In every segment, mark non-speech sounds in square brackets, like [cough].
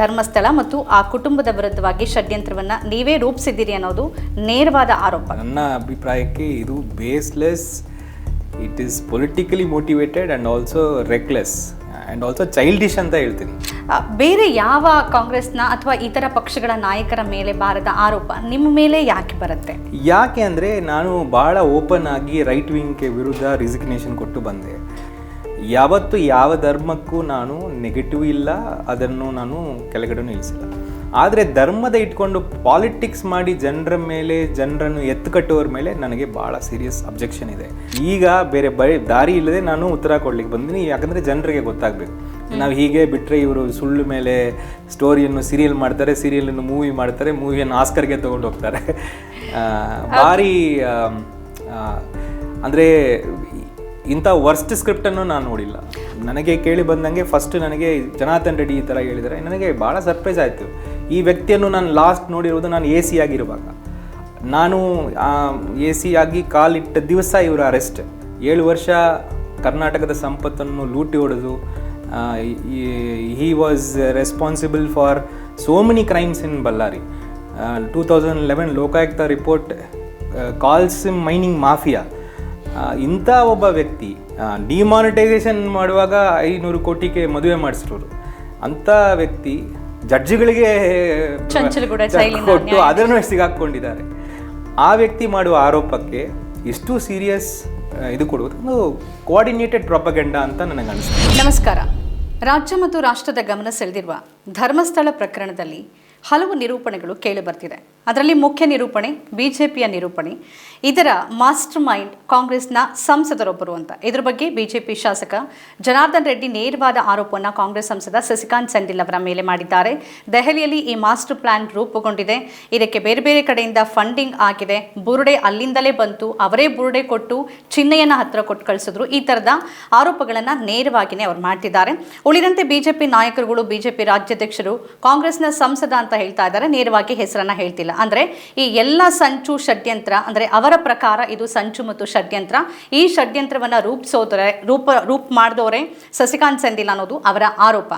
ಧರ್ಮಸ್ಥಳ ಮತ್ತು ಆ ಕುಟುಂಬದ ವಿರುದ್ಧವಾಗಿ ಷಡ್ಯಂತ್ರವನ್ನ ನೀವೇ ರೂಪಿಸಿದ್ದೀರಿ ಅನ್ನೋದು ನೇರವಾದ ಆರೋಪ. ನನ್ನ ಅಭಿಪ್ರಾಯಕ್ಕೆ ಇದು baseless it is politically motivated and also reckless and also childish ಅಂತ ಹೇಳ್ತೀನಿ. ಬೇರೆ ಯಾವ ಕಾಂಗ್ರೆಸ್ನ ಅಥವಾ ಇತರ ಪಕ್ಷಗಳ ನಾಯಕರ ಮೇಲೆ ಬಾರದ ಆರೋಪ ನಿಮ್ಮ ಮೇಲೆ ಯಾಕೆ ಬರುತ್ತೆ? ಯಾಕೆ ಅಂದರೆ ನಾನು ಭಾಳ ಓಪನ್ ಆಗಿ ರೈಟ್ ವಿಂಗ್ಗೆ ವಿರುದ್ಧ ರಿಸಿಗ್ನೇಷನ್ ಕೊಟ್ಟು ಬಂದೆ. ಯಾವತ್ತು ಯಾವ ಧರ್ಮಕ್ಕೂ ನಾನು ನೆಗೆಟಿವ್ ಇಲ್ಲ, ಅದನ್ನು ನಾನು ಕೆಳಗಡೆ ನಿಲ್ಲಿಸಿಲ್ಲ. ಆದರೆ ಧರ್ಮದ ಇಟ್ಕೊಂಡು ಪಾಲಿಟಿಕ್ಸ್ ಮಾಡಿ ಜನರ ಮೇಲೆ, ಜನರನ್ನು ಎತ್ತು ಕಟ್ಟುವವ್ರ ಮೇಲೆ ನನಗೆ ಭಾಳ ಸೀರಿಯಸ್ ಅಬ್ಜೆಕ್ಷನ್ ಇದೆ. ಈಗ ಬೇರೆ ಬರೀ ದಾರಿ ಇಲ್ಲದೆ ನಾನು ಉತ್ತರ ಕೊಡ್ಲಿಕ್ಕೆ ಬಂದಿನಿ, ಯಾಕಂದರೆ ಜನರಿಗೆ ಗೊತ್ತಾಗಬೇಕು. ನಾವು ಹೀಗೆ ಬಿಟ್ಟರೆ ಇವರು ಸುಳ್ಳು ಮೇಲೆ ಸ್ಟೋರಿಯನ್ನು ಸೀರಿಯಲ್ ಮಾಡ್ತಾರೆ ಸೀರಿಯಲನ್ನು ಮೂವಿ ಮಾಡ್ತಾರೆ ಮೂವಿಯನ್ನು ಆಸ್ಕರ್ಗೆ ತೊಗೊಂಡು ಹೋಗ್ತಾರೆ. ಭಾರಿ ಅಂದರೆ ಇಂಥ ವರ್ಸ್ಟ್ ಸ್ಕ್ರಿಪ್ಟನ್ನು ನಾನು ನೋಡಿಲ್ಲ. ನನಗೆ ಕೇಳಿ ಬಂದಂಗೆ ಫಸ್ಟ್ ನನಗೆ ಜನಾರ್ದನ್ ರೆಡ್ಡಿ ಈ ಥರ ಹೇಳಿದರೆ ನನಗೆ ಭಾಳ ಸರ್ಪ್ರೈಸ್ ಆಯಿತು. ಈ ವ್ಯಕ್ತಿಯನ್ನು ನಾನು ಲಾಸ್ಟ್ ನೋಡಿರೋದು ನಾನು ಎ ಸಿ ಆಗಿರುವಾಗ. ನಾನು ಎ ಸಿ ಆಗಿ ಕಾಲಿಟ್ಟ ದಿವಸ ಇವರ ಅರೆಸ್ಟ್ ಏಳು ವರ್ಷ ಕರ್ನಾಟಕದ ಸಂಪತ್ತನ್ನು ಲೂಟಿ ಹೊಡೆದು he was responsible for so many crimes in Bellary two thousand eleven Lokayukta report calls mining mafia ಇಂಥ ಒಬ್ಬ ವ್ಯಕ್ತಿ ಡಿಮಾನಿಟೈಸೇಷನ್ ಮಾಡುವಾಗ ಐನೂರು ಕೋಟಿಗೆ ಮದುವೆ ಮಾಡಿಸಿರೋರು ಅಂಥ ವ್ಯಕ್ತಿ ಜಡ್ಜ್ಗಳಿಗೆ ಕೊಟ್ಟು ಅದನ್ನು ಸಿಗಾಕೊಂಡಿದ್ದಾರೆ ಆ ವ್ಯಕ್ತಿ ಮಾಡುವ ಆರೋಪಕ್ಕೆ ಎಷ್ಟು ಸೀರಿಯಸ್ ಇದು ಕೊಡುವುದು ಒಂದು ಕೋಆರ್ಡಿನೇಟೆಡ್ ಪ್ರಾಪಗೆಂಡ ಅಂತ ನನಗೆ ಅನಿಸ್ತದೆ ನಮಸ್ಕಾರ. ರಾಜ್ಯ ಮತ್ತು ರಾಷ್ಟ್ರದ ಗಮನ ಸೆಳೆದಿರುವ ಧರ್ಮಸ್ಥಳ ಪ್ರಕರಣದಲ್ಲಿ ಹಲವು ನಿರೂಪಣೆಗಳು ಕೇಳಿ ಬರ್ತಿದೆ. ಅದರಲ್ಲಿ ಮುಖ್ಯ ನಿರೂಪಣೆ ಬಿಜೆಪಿಯ ನಿರೂಪಣೆ ಇದರ ಮಾಸ್ಟರ್ ಮೈಂಡ್ ಕಾಂಗ್ರೆಸ್ನ ಸಂಸದರೊಬ್ಬರು ಅಂತ. ಇದರ ಬಗ್ಗೆ ಬಿಜೆಪಿ ಶಾಸಕ ಜನಾರ್ದನ್ ರೆಡ್ಡಿ ನೇರವಾದ ಆರೋಪವನ್ನು ಕಾಂಗ್ರೆಸ್ ಸಂಸದ ಸಸಿಕಾಂತ್ ಸೆಂಡಿಲ್ ಅವರ ಮೇಲೆ ಮಾಡಿದ್ದಾರೆ. ದೆಹಲಿಯಲ್ಲಿ ಈ ಮಾಸ್ಟರ್ ಪ್ಲಾನ್ ರೂಪುಗೊಂಡಿದೆ. ಇದಕ್ಕೆ ಬೇರೆ ಬೇರೆ ಕಡೆಯಿಂದ ಫಂಡಿಂಗ್ ಆಗಿದೆ. ಬುರುಡೆ ಅಲ್ಲಿಂದಲೇ ಬಂತು. ಅವರೇ ಬುರುಡೆ ಕೊಟ್ಟು ಚಿಹ್ನೆಯನ್ನು ಹತ್ರ ಕೊಟ್ಟು ಕಳಿಸಿದ್ರು. ಈ ಥರದ ಆರೋಪಗಳನ್ನು ನೇರವಾಗಿಯೇ ಅವರು ಮಾಡ್ತಿದ್ದಾರೆ. ಉಳಿದಂತೆ ಬಿಜೆಪಿ ನಾಯಕರುಗಳು, ಬಿಜೆಪಿ ರಾಜ್ಯಾಧ್ಯಕ್ಷರು ಕಾಂಗ್ರೆಸ್ನ ಸಂಸದ ಅಂತ ಹೇಳ್ತಾ ಇದ್ದಾರೆ. ನೇರವಾಗಿ ಹೆಸರನ್ನ ಹೇಳ್ತಿಲ್ಲ. ಅಂದ್ರೆ ಈ ಎಲ್ಲ ಸಂಚು ಷಡ್ಯಂತ್ರ, ಅಂದ್ರೆ ಅವರ ಪ್ರಕಾರ ಇದು ಸಂಚು ಮತ್ತು ಷಡ್ಯಂತ್ರ. ಈ ಷಡ್ಯಂತ್ರವನ್ನು ರೂಪಿಸೋದ್ರೆ ರೂಪ ರೂಪ್ ಮಾಡಿದವರೇ ಸಸಿಕಾಂತ್ ಸೆಂದಿಲ್ ಅನ್ನೋದು ಅವರ ಆರೋಪ.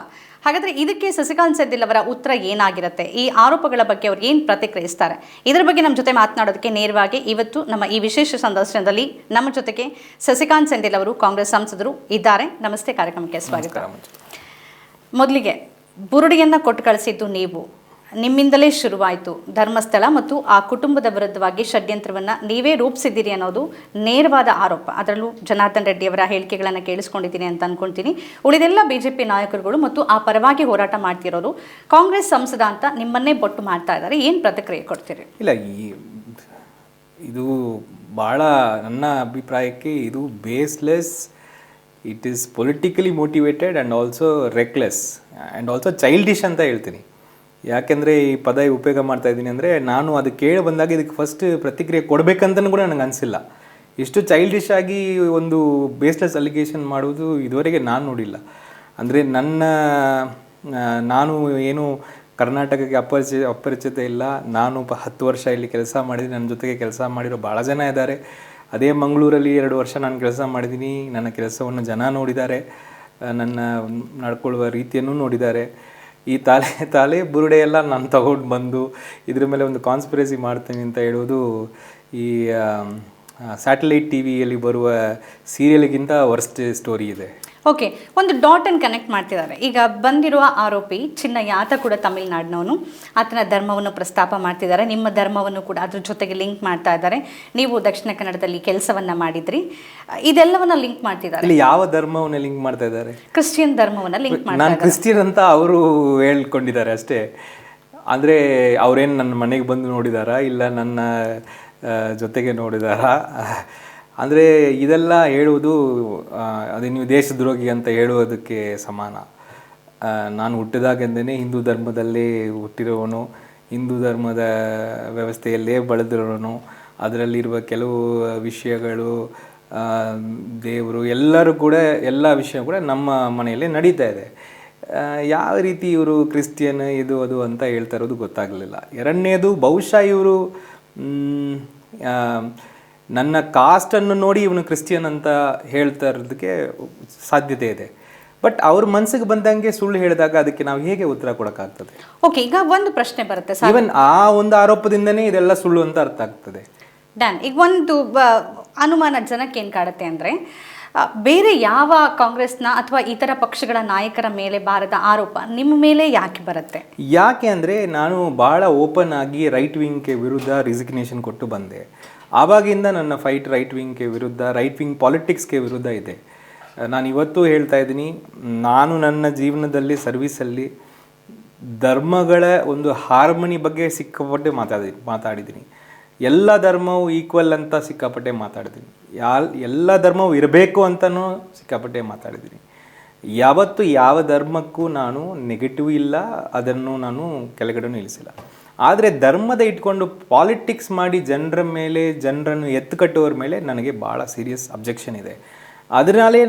ಹಾಗಾದ್ರೆ ಇದಕ್ಕೆ ಸಸಿಕಾಂತ್ ಸೆಂದಿಲ್ ಅವರ ಉತ್ತರ ಏನಾಗಿರುತ್ತೆ? ಈ ಆರೋಪಗಳ ಬಗ್ಗೆ ಅವ್ರು ಏನು ಪ್ರತಿಕ್ರಿಯಿಸ್ತಾರೆ? ಇದರ ಬಗ್ಗೆ ನಮ್ಮ ಜೊತೆ ಮಾತನಾಡೋದಕ್ಕೆ ನೇರವಾಗಿ ಇವತ್ತು ನಮ್ಮ ಈ ವಿಶೇಷ ಸಂದರ್ಶನದಲ್ಲಿ ನಮ್ಮ ಜೊತೆಗೆ ಸಸಿಕಾಂತ್ ಸೆಂದಿಲ್ ಅವರು ಕಾಂಗ್ರೆಸ್ ಸಂಸದರು ಇದ್ದಾರೆ. ನಮಸ್ತೆ ಕಾರ್ಯಕ್ರಮಕ್ಕೆ ಸ್ವಾಗತ. ಮೊದಲಿಗೆ ಬುರುಡಿಯನ್ನು ಕೊಟ್ಟು ಕಳಿಸಿದ್ದು ನೀವು. ನಿಮ್ಮಿಂದಲೇ ಶುರುವಾಯಿತು. ಧರ್ಮಸ್ಥಳ ಮತ್ತು ಆ ಕುಟುಂಬದ ವಿರುದ್ಧವಾಗಿ ಷಡ್ಯಂತ್ರವನ್ನು ನೀವೇ ರೂಪಿಸಿದ್ದೀರಿ ಅನ್ನೋದು ನೇರವಾದ ಆರೋಪ. ಅದರಲ್ಲೂ ಜನಾರ್ದನ್ ರೆಡ್ಡಿ ಅವರ ಹೇಳಿಕೆಗಳನ್ನು ಕೇಳಿಸ್ಕೊಂಡಿದ್ದೀನಿ ಅಂತ ಅನ್ಕೊಂತೀನಿ. ಉಳಿದೆಲ್ಲ ಬಿಜೆಪಿ ನಾಯಕರುಗಳು ಮತ್ತು ಆ ಪರವಾಗಿ ಹೋರಾಟ ಮಾಡ್ತಿರೋರು ಕಾಂಗ್ರೆಸ್ ಸಂಸದ ಅಂತ ನಿಮ್ಮನ್ನೇ ಬೊಟ್ಟು ಮಾಡ್ತಾ ಇದ್ದಾರೆ. ಏನು ಪ್ರತಿಕ್ರಿಯೆ ಕೊಡ್ತೀರಿ? ಇಲ್ಲ, ಈ ಇದು ಭಾಳ ನನ್ನ ಅಭಿಪ್ರಾಯಕ್ಕೆ ಇದು baseless, it is politically motivated and also reckless and also childish ಅಂತ ಹೇಳ್ತೀನಿ. ಯಾಕೆಂದರೆ ಈ ಪದ ಉಪಯೋಗ ಮಾಡ್ತಾ ಇದ್ದೀನಿ ಅಂದರೆ ನಾನು ಅದು ಕೇಳಿ ಬಂದಾಗ ಇದಕ್ಕೆ ಫಸ್ಟ್ ಪ್ರತಿಕ್ರಿಯೆ ಕೊಡಬೇಕಂತನೂ ಕೂಡ ನನಗೆ ಅನಿಸಿಲ್ಲ. ಇಷ್ಟು ಚೈಲ್ಡಿಶ್ ಆಗಿ ಒಂದು ಬೇಸ್ಲೆಸ್ ಅಲಿಗೇಷನ್ ಮಾಡುವುದು ಇದುವರೆಗೆ ನಾನು ನೋಡಿಲ್ಲ. ಅಂದರೆ ನನ್ನ ನಾನು ಏನು ಕರ್ನಾಟಕಕ್ಕೆ ಅಪರಿಚಿ, ಅಪರಿಚಿತ ಇಲ್ಲ. ನಾನು ಪ ಹತ್ತು ವರ್ಷ ಇಲ್ಲಿ ಕೆಲಸ ಮಾಡಿದ್ದೀನಿ ನನ್ನ ಜೊತೆಗೆ ಕೆಲಸ ಮಾಡಿರೋ ಭಾಳ ಜನ ಇದ್ದಾರೆ. ಅದೇ ಮಂಗಳೂರಲ್ಲಿ ಎರಡು ವರ್ಷ ನಾನು ಕೆಲಸ ಮಾಡಿದ್ದೀನಿ. ನನ್ನ ಕೆಲಸವನ್ನು ಜನ ನೋಡಿದ್ದಾರೆ. ನನ್ನ ನಡ್ಕೊಳ್ಳುವ ರೀತಿಯನ್ನು ನೋಡಿದ್ದಾರೆ. ಈ ತಾಲೆ ತಾಲೆ ಬುರುಡೆ ಎಲ್ಲ ನಾನು ತಗೊಂಡು ಬಂದು ಇದ್ರ ಮೇಲೆ ಒಂದು ಕಾನ್ಸ್ಪಿರಸಿ ಮಾಡ್ತೀನಿ ಅಂತ ಹೇಳೋದು ಈ ಸ್ಯಾಟಲೈಟ್ ಟಿ ವಿಯಲ್ಲಿ ಬರುವ ಸೀರಿಯಲ್ಗಿಂತ ವರ್ಸ್ಟ್ ಸ್ಟೋರಿ ಇದೆ. ಓಕೆ ಒಂದು ಡಾಟ್ ಅನ್ನು ಕನೆಕ್ಟ್ ಮಾಡ್ತಿದ್ದಾರೆ. ಈಗ ಬಂದಿರುವ ಆರೋಪಿ ಚಿನ್ನ ಯಾತ ಕೂಡ ತಮಿಳ್ನಾಡಿನವನು. ಆತನ ಧರ್ಮವನ್ನು ಪ್ರಸ್ತಾಪ ಮಾಡ್ತಿದ್ದಾರೆ. ನಿಮ್ಮ ಧರ್ಮವನ್ನು ಕೂಡ ಅದ್ರ ಜೊತೆಗೆ ಲಿಂಕ್ ಮಾಡ್ತಾ ಇದ್ದಾರೆ. ನೀವು ದಕ್ಷಿಣ ಕನ್ನಡದಲ್ಲಿ ಕೆಲಸವನ್ನ ಮಾಡಿದ್ರಿ. ಇದೆಲ್ಲವನ್ನ ಲಿಂಕ್ ಮಾಡ್ತಿದ್ದಾರೆ. ಇಲ್ಲಿ ಯಾವ ಧರ್ಮವನ್ನ ಲಿಂಕ್ ಮಾಡ್ತಾ ಇದ್ದಾರೆ? ಕ್ರಿಶ್ಚಿಯನ್ ಧರ್ಮವನ್ನ ಲಿಂಕ್ ಮಾಡ್ತಾರೆ ನಾನು ಕ್ರಿಸ್ಟಿಯನ್ ಅಂತ ಅವರು ಹೇಳ್ಕೊಂಡಿದ್ದಾರೆ ಅಷ್ಟೇ. ಅಂದ್ರೆ ಅವ್ರೇನು ನನ್ನ ಮನೆಗೆ ಬಂದು ನೋಡಿದಾರಾ? ಇಲ್ಲ ನನ್ನ ಜೊತೆಗೆ ನೋಡಿದಾರಾ? ಅಂದರೆ ಇದೆಲ್ಲ ಹೇಳುವುದು ಅದೇ ನೀವು ದೇಶದ್ರೋಹಿ ಅಂತ ಹೇಳುವುದಕ್ಕೆ ಸಮಾನ. ನಾನು ಹುಟ್ಟಿದಾಗಿಂದನೇ ಹಿಂದೂ ಧರ್ಮದಲ್ಲೇ ಹುಟ್ಟಿರೋವನು, ಹಿಂದೂ ಧರ್ಮದ ವ್ಯವಸ್ಥೆಯಲ್ಲೇ ಬೆಳೆದಿರೋನು ಅದರಲ್ಲಿರುವ ಕೆಲವು ವಿಷಯಗಳು ದೇವರು, ಎಲ್ಲರೂ ಕೂಡ, ಎಲ್ಲ ವಿಷಯ ಕೂಡ ನಮ್ಮ ಮನೆಯಲ್ಲೇ ನಡೀತಾ ಇದೆ. ಯಾವ ರೀತಿ ಇವರು ಕ್ರಿಶ್ಚಿಯನ್, ಇದು, ಅದು ಅಂತ ಹೇಳ್ತಾ ಇರೋದು ಗೊತ್ತಾಗಲಿಲ್ಲ. ಎರಡನೇದು, ಬಹುಶಃ ಇವರು ನನ್ನ ಕಾಸ್ಟನ್ನು ನೋಡಿ ಇವನು ಕ್ರಿಶ್ಚಿಯನ್ ಅಂತ ಹೇಳ್ತಾ ಇರೋದಕ್ಕೆ ಸಾಧ್ಯತೆ ಇದೆ. ಬಟ್ ಅವ್ರ ಮನಸ್ಸಿಗೆ ಬಂದಂಗೆ ಸುಳ್ಳು ಹೇಳಿದಾಗ ಅದಕ್ಕೆ ನಾವು ಹೇಗೆ ಉತ್ತರ ಕೊಡೋಕ್ಕಾಗ್ತದೆ? ಓಕೆ ಈಗ ಒಂದು ಪ್ರಶ್ನೆ ಬರುತ್ತೆ ಸರ್. ಈವನ್ ಆ ಒಂದು ಆರೋಪದಿಂದನೇ ಇದೆಲ್ಲ ಸುಳ್ಳು ಅಂತ ಅರ್ಥ ಆಗ್ತದೆ. ಡ್ಯಾನ್ ಈಗ ಒಂದು ಅನುಮಾನ ಜನಕ್ಕೆ ಏನು ಕಾಡುತ್ತೆ ಅಂದರೆ ಬೇರೆ ಯಾವ ಕಾಂಗ್ರೆಸ್ನ ಅಥವಾ ಇತರ ಪಕ್ಷಗಳ ನಾಯಕರ ಮೇಲೆ ಬಾರದ ಆರೋಪ ನಿಮ್ಮ ಮೇಲೆ ಯಾಕೆ ಬರುತ್ತೆ? ಯಾಕೆ ಅಂದರೆ ನಾನು ಭಾಳ ಓಪನ್ ಆಗಿ ರೈಟ್ ವಿಂಗ್ಗೆ ವಿರುದ್ಧ ರಿಸಿಗ್ನೇಷನ್ ಕೊಟ್ಟು ಬಂದೆ. ಆವಾಗಿಂದ ನನ್ನ ಫೈಟ್ ರೈಟ್ ವಿಂಗ್ಗೆ ವಿರುದ್ಧ ರೈಟ್ ವಿಂಗ್ ಪಾಲಿಟಿಕ್ಸ್ಗೆ ವಿರುದ್ಧ ಇದೆ. ನಾನು ಇವತ್ತು ಹೇಳ್ತಾ ಇದ್ದೀನಿ, ನಾನು ನನ್ನ ಜೀವನದಲ್ಲಿ ಸರ್ವಿಸಲ್ಲಿ ಧರ್ಮಗಳ ಒಂದು ಹಾರ್ಮನಿ ಬಗ್ಗೆ ಸಿಕ್ಕಾಪಟ್ಟೆ ಮಾತಾಡಿ ಮಾತಾಡಿದ್ದೀನಿ. ಎಲ್ಲ ಧರ್ಮವು ಈಕ್ವಲ್ ಅಂತ ಸಿಕ್ಕಾಪಟ್ಟೆ ಮಾತಾಡಿದ್ದೀನಿ. ಯಾ ಎಲ್ಲ ಧರ್ಮವು ಇರಬೇಕು ಅಂತಲೂ ಸಿಕ್ಕಾಪಟ್ಟೆ ಮಾತಾಡಿದ್ದೀನಿ. ಯಾವತ್ತು ಯಾವ ಧರ್ಮಕ್ಕೂ ನಾನು ನೆಗೆಟಿವ್ ಇಲ್ಲ, ಅದನ್ನು ನಾನು ಕೆಳಗಡೆ ನಿಲ್ಲಿಸಿಲ್ಲ. ಆದರೆ ಧರ್ಮದ ಇಟ್ಕೊಂಡು ಪಾಲಿಟಿಕ್ಸ್ ಮಾಡಿ ಜನರ ಮೇಲೆ ಜನರನ್ನು ಎತ್ತು ಕಟ್ಟುವವ್ರ ಮೇಲೆ ನನಗೆ ಭಾಳ ಸೀರಿಯಸ್ ಅಬ್ಜೆಕ್ಷನ್ ಇದೆ. ಅದರಲ್ಲೇ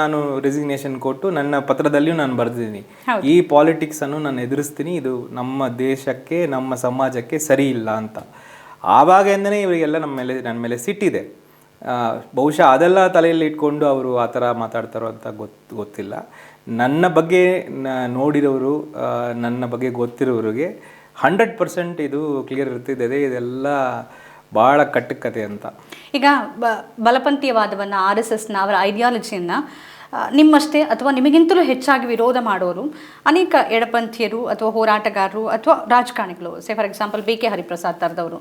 ನಾನು ರೆಸಿಗ್ನೇಷನ್ ಕೊಟ್ಟು ನನ್ನ ಪತ್ರದಲ್ಲಿಯೂ ನಾನು ಬರೆದಿದ್ದೀನಿ. ಈ ಪಾಲಿಟಿಕ್ಸ್ ಅನ್ನು ನಾನು ಎದುರಿಸ್ತೀನಿ ಇದು ನಮ್ಮ ದೇಶಕ್ಕೆ ನಮ್ಮ ಸಮಾಜಕ್ಕೆ ಸರಿ ಇಲ್ಲ ಅಂತ. ಆವಾಗಿಂದನೇ ಇವರಿಗೆಲ್ಲ ನಮ್ಮ ಮೇಲೆ ನನ್ನ ಮೇಲೆ ಸಿಟ್ಟಿದೆ ಬಹುಶಃ ಅದೆಲ್ಲ ತಲೆಯಲ್ಲಿ ಇಟ್ಕೊಂಡು ಅವರು ಆ ಥರ ಮಾತಾಡ್ತಾರೋ ಅಂತ ಗೊತ್ತು ಗೊತ್ತಿಲ್ಲ. ನನ್ನ ಬಗ್ಗೆ ನೋಡಿರೋರು ನನ್ನ ಬಗ್ಗೆ ಗೊತ್ತಿರೋರಿಗೆ ಹಂಡ್ರೆಡ್ ಪರ್ಸೆಂಟ್ ಇದು ಕ್ಲಿಯರ್ ಇರ್ತಿದೆ ಇದೆಲ್ಲ ಭಾಳ ಕಟ್ಟುಕತೆ ಅಂತ. ಈಗ ಬ, ಬಲಪಂಥೀಯವಾದವನ್ನು, ಆರ್ ಎಸ್ ಎಸ್ನ, ಅವರ ಐಡಿಯಾಲಜಿಯನ್ನು ನಿಮ್ಮಷ್ಟೇ ಅಥವಾ ನಿಮಗಿಂತಲೂ ಹೆಚ್ಚಾಗಿ ವಿರೋಧ ಮಾಡೋರು ಅನೇಕ ಎಡಪಂಥೀಯರು ಅಥವಾ ಹೋರಾಟಗಾರರು ಅಥವಾ ರಾಜಕಾರಣಿಗಳು. Say for example B K Hariprasad ಥರದವರು